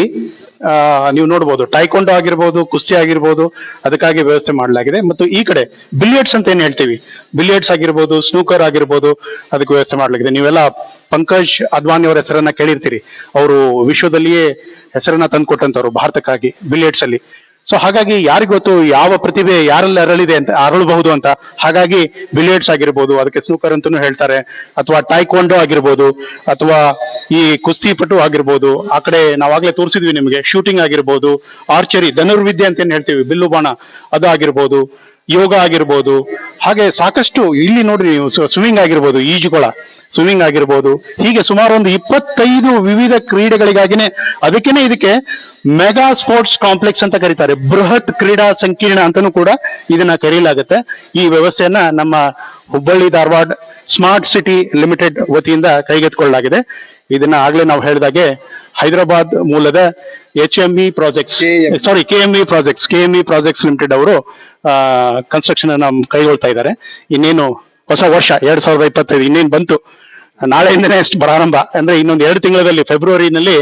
ನೀವು ನೋಡಬಹುದು ಟೈಕೊಂಡೋ ಆಗಿರ್ಬೋದು, ಕುಸ್ತಿ ಆಗಿರ್ಬೋದು, ಅದಕ್ಕಾಗಿ ವ್ಯವಸ್ಥೆ ಮಾಡಲಾಗಿದೆ. ಮತ್ತು ಈ ಕಡೆ ಬಿಲಿಯರ್ಡ್ಸ್ ಅಂತ ಏನ್ ಹೇಳ್ತೀವಿ? ಬಿಲಿಯರ್ಡ್ಸ್ ಆಗಿರ್ಬೋದು, ಸ್ನೂಕರ್ ಆಗಿರ್ಬೋದು, ಅದಕ್ಕೆ ವ್ಯವಸ್ಥೆ ಮಾಡಲಾಗಿದೆ. ನೀವೆಲ್ಲ ಪಂಕಜ್ ಅದ್ವಾನಿ ಅವರ ಹೆಸರನ್ನ ಕೇಳಿರ್ತೀರಿ. ಅವರು ವಿಶ್ವದಲ್ಲಿಯೇ ಹೆಸರನ್ನ ತಂದುಕೊಟ್ಟಂತವ್ರು ಭಾರತಕ್ಕಾಗಿ ಬಿಲಿಯರ್ಡ್ಸ್ ಅಲ್ಲಿ. ಸೊ ಹಾಗಾಗಿ ಯಾರಿಗೊತ್ತು ಯಾವ ಪ್ರತಿಭೆ ಯಾರಲ್ಲಿ ಅರಳಿದೆ ಅಂತ ಅರಳಬಹುದು ಅಂತ? ಹಾಗಾಗಿ ಬಿಲಿಯರ್ಡ್ಸ್ ಆಗಿರ್ಬೋದು, ಅದಕ್ಕೆ ಸ್ನೂಕರ್ ಅಂತಾನು ಹೇಳ್ತಾರೆ, ಅಥವಾ ಟೈಕ್ವಾಂಡೋ ಆಗಿರ್ಬೋದು, ಅಥವಾ ಈ ಕುಸ್ತಿ ಪಟು ಆಗಿರ್ಬೋದು, ಆ ಕಡೆ ನಾವಾಗ್ಲೇ ತೋರಿಸಿದ್ವಿ ನಿಮಗೆ ಶೂಟಿಂಗ್ ಆಗಿರ್ಬೋದು ಆರ್ಚರಿ ಧನುರ್ವಿದ್ಯೆ ಅಂತ ಏನ್ ಹೇಳ್ತೀವಿ ಬಿಲ್ಲು ಬಾಣ ಅದು ಆಗಿರ್ಬೋದು. ಯೋಗ ಆಗಿರ್ಬೋದು, ಹಾಗೆ ಸಾಕಷ್ಟು ಇಲ್ಲಿ ನೋಡ್ರಿ ಸ್ವಿಮ್ಮಿಂಗ್ ಆಗಿರ್ಬೋದು, ಈಜುಕೊಳ ಸ್ವಿಮ್ಮಿಂಗ್ ಆಗಿರ್ಬೋದು, ಹೀಗೆ ಸುಮಾರು ಒಂದು ಇಪ್ಪತ್ತೈದು ವಿವಿಧ ಕ್ರೀಡೆಗಳಿಗಾಗಿನೇ ಅದಕ್ಕೇನೆ ಇದಕ್ಕೆ ಮೆಗಾ ಸ್ಪೋರ್ಟ್ಸ್ ಕಾಂಪ್ಲೆಕ್ಸ್ ಅಂತ ಕರೀತಾರೆ. ಬೃಹತ್ ಕ್ರೀಡಾ ಸಂಕೀರ್ಣ ಅಂತಾನೂ ಕೂಡ ಇದನ್ನ ಕರೆಯಲಾಗುತ್ತೆ ಈ ವ್ಯವಸ್ಥೆಯನ್ನ ನಮ್ಮ Hubballi Dharwad smart city limited ವತಿಯಿಂದ ಕೈಗೆತ್ತಿಕೊಳ್ಳಲಾಗಿದೆ. ಇದನ್ನ ಆಗ್ಲೇ ನಾವು ಹೇಳಿದಾಗೆ ಹೈದರಾಬಾದ್ ಮೂಲದ H M E projects. Sorry K M E projects K M E projects limited ಅವರು ಕನ್ಸ್ಟ್ರಕ್ಷನ್ ಅನ್ನ ಕೈಗೊಳ್ತಾ ಇದ್ದಾರೆ. ಇನ್ನೇನು ಹೊಸ ವರ್ಷ ಎರಡ್ ಸಾವಿರದ ಇಪ್ಪತ್ತೈದು ಇನ್ನೇನು ಬಂತು ನಾಳೆಯಿಂದನೇ ಅಷ್ಟು ಪ್ರಾರಂಭ. ಅಂದ್ರೆ ಇನ್ನೊಂದು ಎರಡು ತಿಂಗಳಲ್ಲಿ ಫೆಬ್ರವರಿನಲ್ಲಿ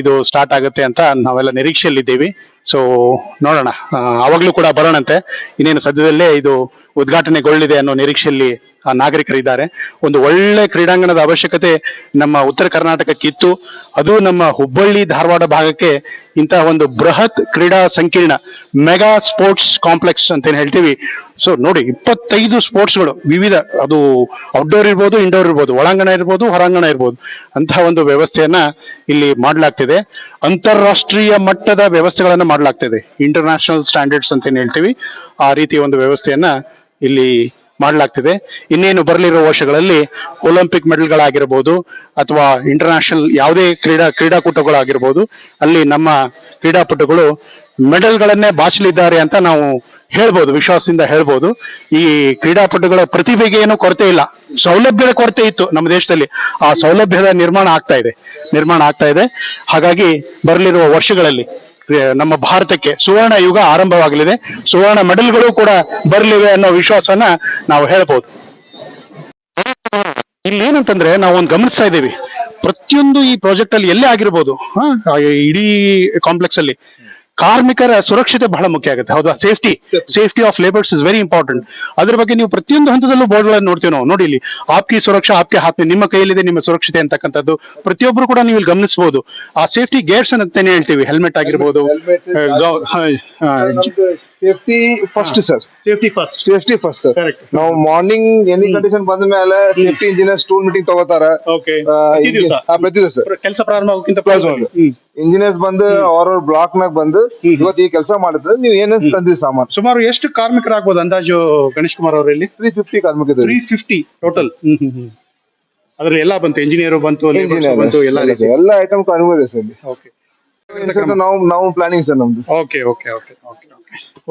ಇದು ಸ್ಟಾರ್ಟ್ ಆಗುತ್ತೆ ಅಂತ ನಾವೆಲ್ಲ ನಿರೀಕ್ಷೆಯಲ್ಲಿದ್ದೀವಿ. ಸೊ ನೋಡೋಣ ಅವಾಗ್ಲೂ ಕೂಡ ಬರೋಣಂತೆ. ಇನ್ನೇನು ಸದ್ಯದಲ್ಲೇ ಇದು ಉದ್ಘಾಟನೆಗೊಳ್ಳಿದೆ ಅನ್ನೋ ನಿರೀಕ್ಷೆಯಲ್ಲಿ ನಾಗರಿಕರಿದ್ದಾರೆ. ಒಂದು ಒಳ್ಳೆ ಕ್ರೀಡಾಂಗಣದ ಅವಶ್ಯಕತೆ ನಮ್ಮ ಉತ್ತರ ಕರ್ನಾಟಕಕ್ಕಿತ್ತು ಅದು ನಮ್ಮ ಹುಬ್ಬಳ್ಳಿ, ಧಾರವಾಡ ಭಾಗಕ್ಕೆ ಇಂತಹ ಒಂದು ಬೃಹತ್ ಕ್ರೀಡಾ ಸಂಕೀರ್ಣ ಮೆಗಾ ಸ್ಪೋರ್ಟ್ಸ್ ಕಾಂಪ್ಲೆಕ್ಸ್ ಅಂತ ಏನ್ ಹೇಳ್ತೀವಿ. ಸೊ ನೋಡಿ, ಇಪ್ಪತ್ತೈದು ಸ್ಪೋರ್ಟ್ಸ್ಗಳು ವಿವಿಧ, ಅದು ಔಟ್ಡೋರ್ ಇರ್ಬೋದು ಇಂಡೋರ್ ಇರ್ಬೋದು, ಒಳಾಂಗಣ ಇರ್ಬೋದು, ಹೊರಾಂಗಣ ಇರ್ಬೋದು. ಅಂತಹ ಒಂದು ವ್ಯವಸ್ಥೆಯನ್ನ ಇಲ್ಲಿ ಮಾಡಲಾಗ್ತಿದೆ. ಅಂತಾರಾಷ್ಟ್ರೀಯ ಮಟ್ಟದ ವ್ಯವಸ್ಥೆಗಳನ್ನ ಮಾಡಲಾಗ್ತಿದೆ. ಇಂಟರ್ನ್ಯಾಷನಲ್ ಸ್ಟ್ಯಾಂಡರ್ಡ್ಸ್ ಅಂತ ಏನು ಹೇಳ್ತೀವಿ. ಆ ರೀತಿಯ ಒಂದು ವ್ಯವಸ್ಥೆಯನ್ನ ಇಲ್ಲಿ ಮಾಡಲಾಗ್ತಿದೆ. ಇನ್ನೇನು ಬರಲಿರುವ ವರ್ಷಗಳಲ್ಲಿ ಒಲಿಂಪಿಕ್ ಮೆಡಲ್ಗಳಾಗಿರ್ಬೋದು ಅಥವಾ ಇಂಟರ್ನ್ಯಾಷನಲ್ ಯಾವುದೇ ಕ್ರೀಡಾ, ಕ್ರೀಡಾಕೂಟಗಳಾಗಿರ್ಬೋದು, ಅಲ್ಲಿ ನಮ್ಮ ಕ್ರೀಡಾಪಟುಗಳು ಮೆಡಲ್ಗಳನ್ನೇ ಬಾಚಲಿದ್ದಾರೆ ಅಂತ ನಾವು ಹೇಳ್ಬೋದು, ವಿಶ್ವಾಸದಿಂದ ಹೇಳ್ಬೋದು. ಈ ಕ್ರೀಡಾಪಟುಗಳ ಪ್ರತಿಭೆಗೆ ಏನು ಕೊರತೆ ಇಲ್ಲ. ಸೌಲಭ್ಯದ ಕೊರತೆ ಇತ್ತು ನಮ್ಮ ದೇಶದಲ್ಲಿ. ಆ ಸೌಲಭ್ಯದ ನಿರ್ಮಾಣ ಆಗ್ತಾ ಇದೆ. ನಿರ್ಮಾಣ ಆಗ್ತಾ ಇದೆ. ಹಾಗಾಗಿ ಬರಲಿರುವ ವರ್ಷಗಳಲ್ಲಿ ನಮ್ಮ ಭಾರತಕ್ಕೆ ಸುವರ್ಣ ಯುಗ ಆರಂಭವಾಗಲಿದೆ. ಸುವರ್ಣ ಮೆಡಲ್ಗಳು ಕೂಡ ಬರಲಿವೆ ಅನ್ನೋ ವಿಶ್ವಾಸನ ನಾವು ಹೇಳ್ಬೋದು. ಇಲ್ಲಿ ಏನಂತಂದ್ರೆ ನಾವು ಒಂದು ಗಮನಿಸ್ತಾ ಇದ್ದೀವಿ. ಪ್ರತಿಯೊಂದು ಈ ಪ್ರಾಜೆಕ್ಟ್ ಅಲ್ಲಿ ಎಲ್ಲೇ ಆಗಿರ್ಬೋದು ಇಡೀ ಕಾಂಪ್ಲೆಕ್ಸ್ ಅಲ್ಲಿ. ಕಾರ್ಮಿಕರ ಸುರಕ್ಷತೆ ಬಹಳ ಮುಖ್ಯ ಆಗುತ್ತೆ. ಹೌದಾ? Safety safety of labours is very important ಅದ್ರ ಬಗ್ಗೆ ನೀವು ಪ್ರತಿಯೊಂದು ಹಂತದಲ್ಲೂ ಬೋರ್ಡ್ಗಳನ್ನು ನೋಡ್ತೀವಿ ನಾವು. ನೋಡಿ ಇಲ್ಲಿ ಆಪ್ಕಿ ಸುರಕ್ಷಾ ಆಪ್ಕೆ ಮೇ, ನಿಮ್ಮ ಕೈಯಲ್ಲಿದೆ ನಿಮ್ಮ ಸುರಕ್ಷತೆ ಅಂತಕ್ಕಂಥದ್ದು. ಪ್ರತಿಯೊಬ್ಬರು ಕೂಡ ನೀವು ಇಲ್ಲಿ ಗಮನಿಸಬಹುದು ಆ ಸೇಫ್ಟಿ ಗೇರ್ಸ್ ಅಂತಾನೆ ಹೇಳ್ತೀವಿ. ಹೆಲ್ಮೆಟ್ ಆಗಿರ್ಬೋದು safety first sir safety first safety first sir Correct. ನಾವು ಮಾರ್ನಿಂಗ್ ಎನಿ ಕಂಡೀಷನ್ ಬಂದ ಮೇಲೆ ಸೇಫ್ಟಿ ಇಂಜಿನಿಯರ್ಸ್ ಟೂಲ್ ಮೀಟಿಂಗ್ ತಗೋತಾರ. ಓಕೆ ಆ, ಇಂಜಿ- ಆ, ಪ್ರತಿ ದಿವಸ ಕೆಲಸ ಪ್ರಾರಂಭ ಆಗೋಕ್ಕಿಂತ. ಇಂಜಿನಿಯರ್ಸ್ ಬಂದು ಅವ್ರ ಬ್ಲಾಕ್ ನಾಗ ಬಂದು ಇವತ್ತು ಈ ಕೆಲಸ ಮಾಡಿದ್ರೆ ನೀವು ಏನೇನ್ ತಂದ್ರಿ ಸಾಮಾನು? ಸುಮಾರು ಎಷ್ಟು ಕಾರ್ಮಿಕರಾಗ್ಬೋದು ಅಂದಾಜು ಗಣೇಶ್ ಕುಮಾರ್ ಅವರಲ್ಲಿ ತ್ರೀ ಫಿಫ್ಟಿ ಕಾರ್ಮಿಕ ತ್ರೀ ಫಿಫ್ಟಿ ಟೋಟಲ್ ಅದ್ರಲ್ಲಿ ಎಲ್ಲ ಬಂತು. ಇಂಜಿನಿಯರ್ ಬಂತು labours ಇಂಜಿನಿಯರ್ ಬಂತು ಎಲ್ಲ ರೀತಿ. ಎಲ್ಲ ಐಟಮ್ ಅನುಭವ ಇದೆ ಸರ್ ಓಕೆ ನಾವು ನಾವು ಪ್ಲಾನಿಂಗ್ ಸರ್ ನಮ್ದು. ಓಕೆ ಓಕೆ ಓಕೆ ಓಕೆ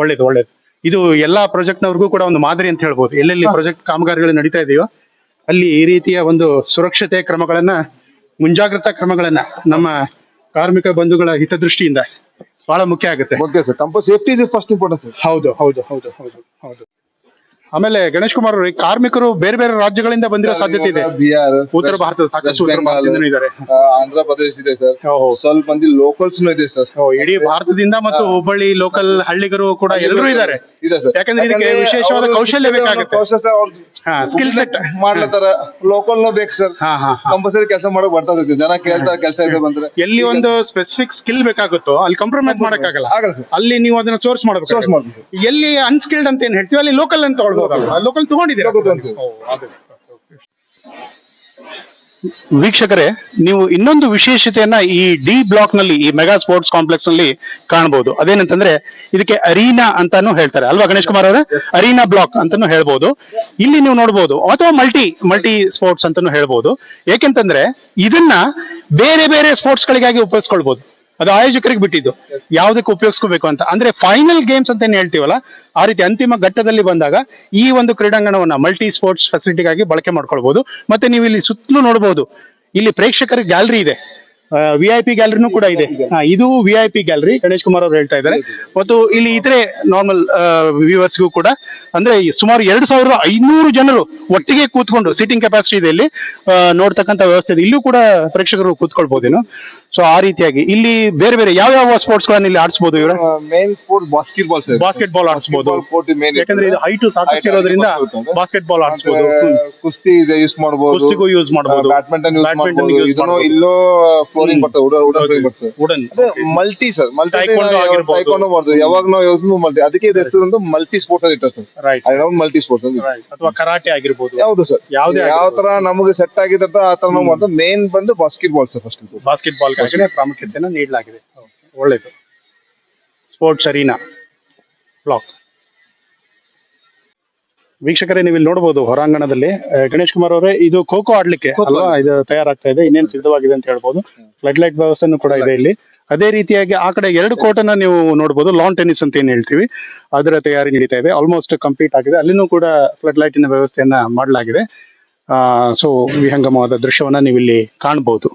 ಒಳ್ಳೇದು ಒಳ್ಳೇದು. ಇದು ಎಲ್ಲಾ ಪ್ರಾಜೆಕ್ಟ್ನವ್ರಿಗೂ ಕೂಡ ಒಂದು ಮಾದರಿ ಅಂತ ಹೇಳ್ಬೋದು. ಎಲ್ಲೆಲ್ಲಿ ಪ್ರಾಜೆಕ್ಟ್ ಕಾಮಗಾರಿಗಳು ನಡೀತಾ ಇದೆಯೋ ಅಲ್ಲಿ ಈ ರೀತಿಯ ಒಂದು ಸುರಕ್ಷತೆ ಕ್ರಮಗಳನ್ನ ಮುಂಜಾಗ್ರತಾ ಕ್ರಮಗಳನ್ನ ನಮ್ಮ ಕಾರ್ಮಿಕ ಬಂಧುಗಳ ಹಿತದೃಷ್ಟಿಯಿಂದ ಬಹಳ ಮುಖ್ಯ ಆಗುತ್ತೆ. Okay sir. ಕಂಪಲ್ safety is first important sir. ಹೌದು ಹೌದು ಹೌದು ಹೌದು ಹೌದು. ಆಮೇಲೆ ಗಣೇಶ್ ಕುಮಾರ್ ಅವರು ಈ ಕಾರ್ಮಿಕರು ಬೇರೆ ಬೇರೆ ರಾಜ್ಯಗಳಿಂದ ಬಂದಿರೋ ಸಾಧ್ಯತೆ ಇದೆ. ಬಿಹಾರ್ ಉತ್ತರ ಭಾರತದ ಸಾಕಷ್ಟು ಉತ್ತರ ಭಾರತದಿಂದನೂ ಇದ್ದಾರೆ. ಆಂಧ್ರ ಪ್ರದೇಶ ಇದೆ ಸರ್. ಓಹೋ. ಸ್ವಲ್ಪ ಮಂದಿ ಲೋಕಲ್ಸ್ ಇದೆ ಸರ್. ಓ, ಇಡೀ ಭಾರತದಿಂದ ಮತ್ತು ಹುಬ್ಬಳ್ಳಿ ಲೋಕಲ್ ಹಳ್ಳಿಗರು ಕೂಡ ಎಲ್ಲರೂ ಇದ್ದಾರೆ. ಇದೆ ಸರ್. ಯಾಕಂದ್ರೆ ಇದಕ್ಕೆ ವಿಶೇಷವಾದ ಕೌಶಲ್ಯ ಬೇಕಾಗುತ್ತೆ. ಹಾ, skill set. ಮಾಡ್ಲತ್ತಾರ. ಲೋಕಲ್ನ ಬೇಕು ಸರ್. ಹಾ ಹಾ ಹಾ. ಕಂಪಲ್ಸರಿ ಕೆಲಸ ಮಾಡಕ್ ಬರ್ತಾ ಇರ್ತೈತಿ. ಜನ ಕೇಳ್ತಾರೆ ಕೆಲಸ ಇದೆ ಬಂದ್ರೆ. ಎಲ್ಲಿ ಒಂದು ಸ್ಪೆಸಿಫಿಕ್ ಸ್ಕಿಲ್ ಬೇಕಾಗುತ್ತೋ ಅಲ್ಲಿ ಕಾಂಪ್ರಮೈಸ್ ಮಾಡಕ್ಕಾಗಲ್ಲ. ಆಗಲ್ಲ ಸರ್. ಅಲ್ಲಿ ನೀವು ಅದನ್ನ ಸೋರ್ಸ್ Source ಮಾಡಬೇಕು. ಮಾಡ್ಬೇಕು. ಎಲ್ಲಿ ಅನ್ಸ್ಕಿಲ್ಡ್ ಅಂತ ಏನ್ ಹೇಳ್ತೀವಿ ಅಲ್ಲಿ ಲೋಕಲ್ ಅಂತ ತಗೊಳ್ಬೋದಲ್ಲ ಲೋಕಲ್ ತಗೊಂಡಿದ್ದೀರಾ. ವೀಕ್ಷಕರೇ ನೀವು ಇನ್ನೊಂದು ವಿಶೇಷತೆಯನ್ನ ಈ ಡಿ ಬ್ಲಾಕ್ನಲ್ಲಿ ಈ ಮೆಗಾ ಸ್ಪೋರ್ಟ್ಸ್ ಕಾಂಪ್ಲೆಕ್ಸ್ನಲ್ಲಿ ಕಾಣಬಹುದು ಅದೇನಂತಂದ್ರೆ ಇದಕ್ಕೆ ಅರೀನಾ ಅಂತಾನು ಹೇಳ್ತಾರೆ. ಅಲ್ವಾ ಗಣೇಶ್ ಕುಮಾರ್ ಅವರೇ? ಅರೀನಾ ಬ್ಲಾಕ್ ಅಂತಾನು ಹೇಳ್ಬೋದು. ಇಲ್ಲಿ ನೀವು ನೋಡಬಹುದು ಅಥವಾ ಮಲ್ಟಿ ಮಲ್ಟಿ ಸ್ಪೋರ್ಟ್ಸ್ ಅಂತಾನು ಹೇಳ್ಬೋದು. ಏಕೆಂತಂದ್ರೆ ಇದನ್ನ ಬೇರೆ ಬೇರೆ ಸ್ಪೋರ್ಟ್ಸ್ ಗಳಿಗಾಗಿ ಉಪಯೋಗಿಸ್ಕೊಳ್ಬಹುದು ಅದು ಆಯೋಜಕರಿಗೆ ಬಿಟ್ಟಿದ್ದು. ಯಾವ್ದಕ್ಕೆ ಉಪಯೋಗಿಸ್ಕೋಬೇಕು ಅಂತ. ಅಂದ್ರೆ ಫೈನಲ್ ಗೇಮ್ಸ್ ಅಂತ ಏನ್ ಹೇಳ್ತೀವಲ್ಲ, ಆ ರೀತಿ ಅಂತಿಮ ಘಟ್ಟದಲ್ಲಿ ಬಂದಾಗ ಈ ಒಂದು ಕ್ರೀಡಾಂಗಣವನ್ನ ಮಲ್ಟಿ ಸ್ಪೋರ್ಟ್ಸ್ ಫೆಸಿಲಿಟಿಗಾಗಿ ಬಳಕೆ ಮಾಡ್ಕೊಳ್ಬಹುದು ಮತ್ತೆ ನೀವು ಇಲ್ಲಿ ಸುತ್ತಲೂ ನೋಡಬಹುದು ಇಲ್ಲಿ ಪ್ರೇಕ್ಷಕರ ಗ್ಯಾಲರಿ ಇದೆ. ವಿ ಐ ಪಿ ಗ್ಯಾಲರಿನೂ ಕೂಡ ಇದೆ. ಇದು V I P gallery Ganesh Kumar ಅವರು ಹೇಳ್ತಾ ಇದ್ದಾರೆ. ಮತ್ತು ಇಲ್ಲಿ ಇತರೆ ನಾರ್ಮಲ್ ವ್ಯೂವರ್ಸ್ಗೂ ಕೂಡ, ಅಂದ್ರೆ ಸುಮಾರು ಎರಡು ಸಾವಿರದ ಐನೂರು ಜನರು ಒಟ್ಟಿಗೆ ಕೂತ್ಕೊಂಡು ಸೀಟಿಂಗ್ ಕೆಪಾಸಿಟಿ ಇದೆ ಇಲ್ಲಿ. ನೋಡ್ತಕ್ಕಂಥ ವ್ಯವಸ್ಥೆ ಇದೆ. ಇಲ್ಲೂ ಕೂಡ ಪ್ರೇಕ್ಷಕರು ಕೂತ್ಕೊಳ್ಬಹುದೇನು ಸೊ ಆ ರೀತಿಯಾಗಿ. ಇಲ್ಲಿ ಬೇರೆ ಬೇರೆ ಯಾವ ಯಾವ ಸ್ಪೋರ್ಟ್ಸ್ ಗಳನ್ನ ಇಲ್ಲಿ ಆಡಿಸಬಹುದು ಇವ್ರ? Main sport basketball sir basketball ಆಡಿಸಬಹುದು ಯಾಕಂದ್ರೆ ಇದು ಹೈಟ್ ಸಾಕಷ್ಟು ಇರೋದ್ರಿಂದ ಬಾಸ್ಕೆಟ್ ಬಾಲ್ ಆಡಿಸಬಹುದು ಕುಸ್ತಿ ಇದೆ ಯೂಸ್ ಮಾಡಬಹುದು ಕುಸ್ತಿಗೂ ಯೂಸ್ ಮಾಡಬಹುದು ಬ್ಯಾಡ್ಮಿಂಟನ್ ಯೂಸ್ ಮಾಡಬಹುದು ಇದನ್ನು. ಇಲ್ಲೋ ಫ್ಲೋರಿಂಗ್ ಬರ್ತದೆ ಉಡನ್ ಬರ್ತದೆ. Multi sir multi. ಟೈಕೊಂಡು ಮಾಡ್ಬೋದು ಯಾವಾಗ ನಾವು ಯೂಸ್ ಮಲ್ಟಿ ಅದಕ್ಕೆ ಇದು ಹೆಸರು ಒಂದು ಮಲ್ಟಿ ಸ್ಪೋರ್ಟ್ಸ್ ಅಂತ ಇರ್ತದೆ sir right I multi sports ಅಂತ ಅಥವಾ ಕರಾಟೆ ಆಗಿರಬಹುದು ಹೌದು ಸರ್ ಯಾವ್ದೇ ಯಾವ ತರ ನಮಗೆ ಸೆಟ್ ಆಗಿದೆ ಆ ತರ ನಾವು ಮೇನ್ ಬಂದು basketball sir first basketball ಪ್ರಾಮುಖ್ಯತೆಯನ್ನು ನೀಡಲಾಗಿದೆ. ಒಳ್ಳೆಯದು ಸ್ಪೋರ್ಟ್ಸ್ ಅರೀನಾ ಬ್ಲಾಕ್ ವೀಕ್ಷಕರೇ ನೀವು ಇಲ್ಲಿ ನೋಡಬಹುದು ಹೊರಾಂಗಣದಲ್ಲಿ ಗಣೇಶ್ ಕುಮಾರ್ ಅವರೇ ಇದು ಖೋ ಖೋ ಆಡ್ಲಿಕ್ಕೆ ಅಲ್ವಾ ಇದು ತಯಾರಾಗ್ತಾ ಇದೆ ಇನ್ನೇನು ಸಿದ್ಧವಾಗಿದೆ ಅಂತ ಹೇಳ್ಬೋದು. ಫ್ಲಡ್ ಲೈಟ್ ವ್ಯವಸ್ಥೆನೂ ಕೂಡ ಇದೆ ಇಲ್ಲಿ. ಅದೇ ರೀತಿಯಾಗಿ ಆ ಕಡೆ ಎರಡು ಕೋಟನ್ನ ಅನ್ನ ನೀವು ನೋಡಬಹುದು ಲಾನ್ ಟೆನ್ನಿಸ್ ಅಂತ ಏನು ಹೇಳ್ತೀವಿ. ಅದರ ತಯಾರಿ ನಡೀತಾ ಇದೆ ಆಲ್ಮೋಸ್ಟ್ ಕಂಪ್ಲೀಟ್ ಆಗಿದೆ. ಅಲ್ಲಿನೂ ಕೂಡ ಫ್ಲಡ್ ಲೈಟಿನ ವ್ಯವಸ್ಥೆಯನ್ನ ಮಾಡಲಾಗಿದೆ. ಸೊ ವಿಹಂಗಮವಾದ ದೃಶ್ಯವನ್ನ ನೀವು ಇಲ್ಲಿ ಕಾಣಬಹುದು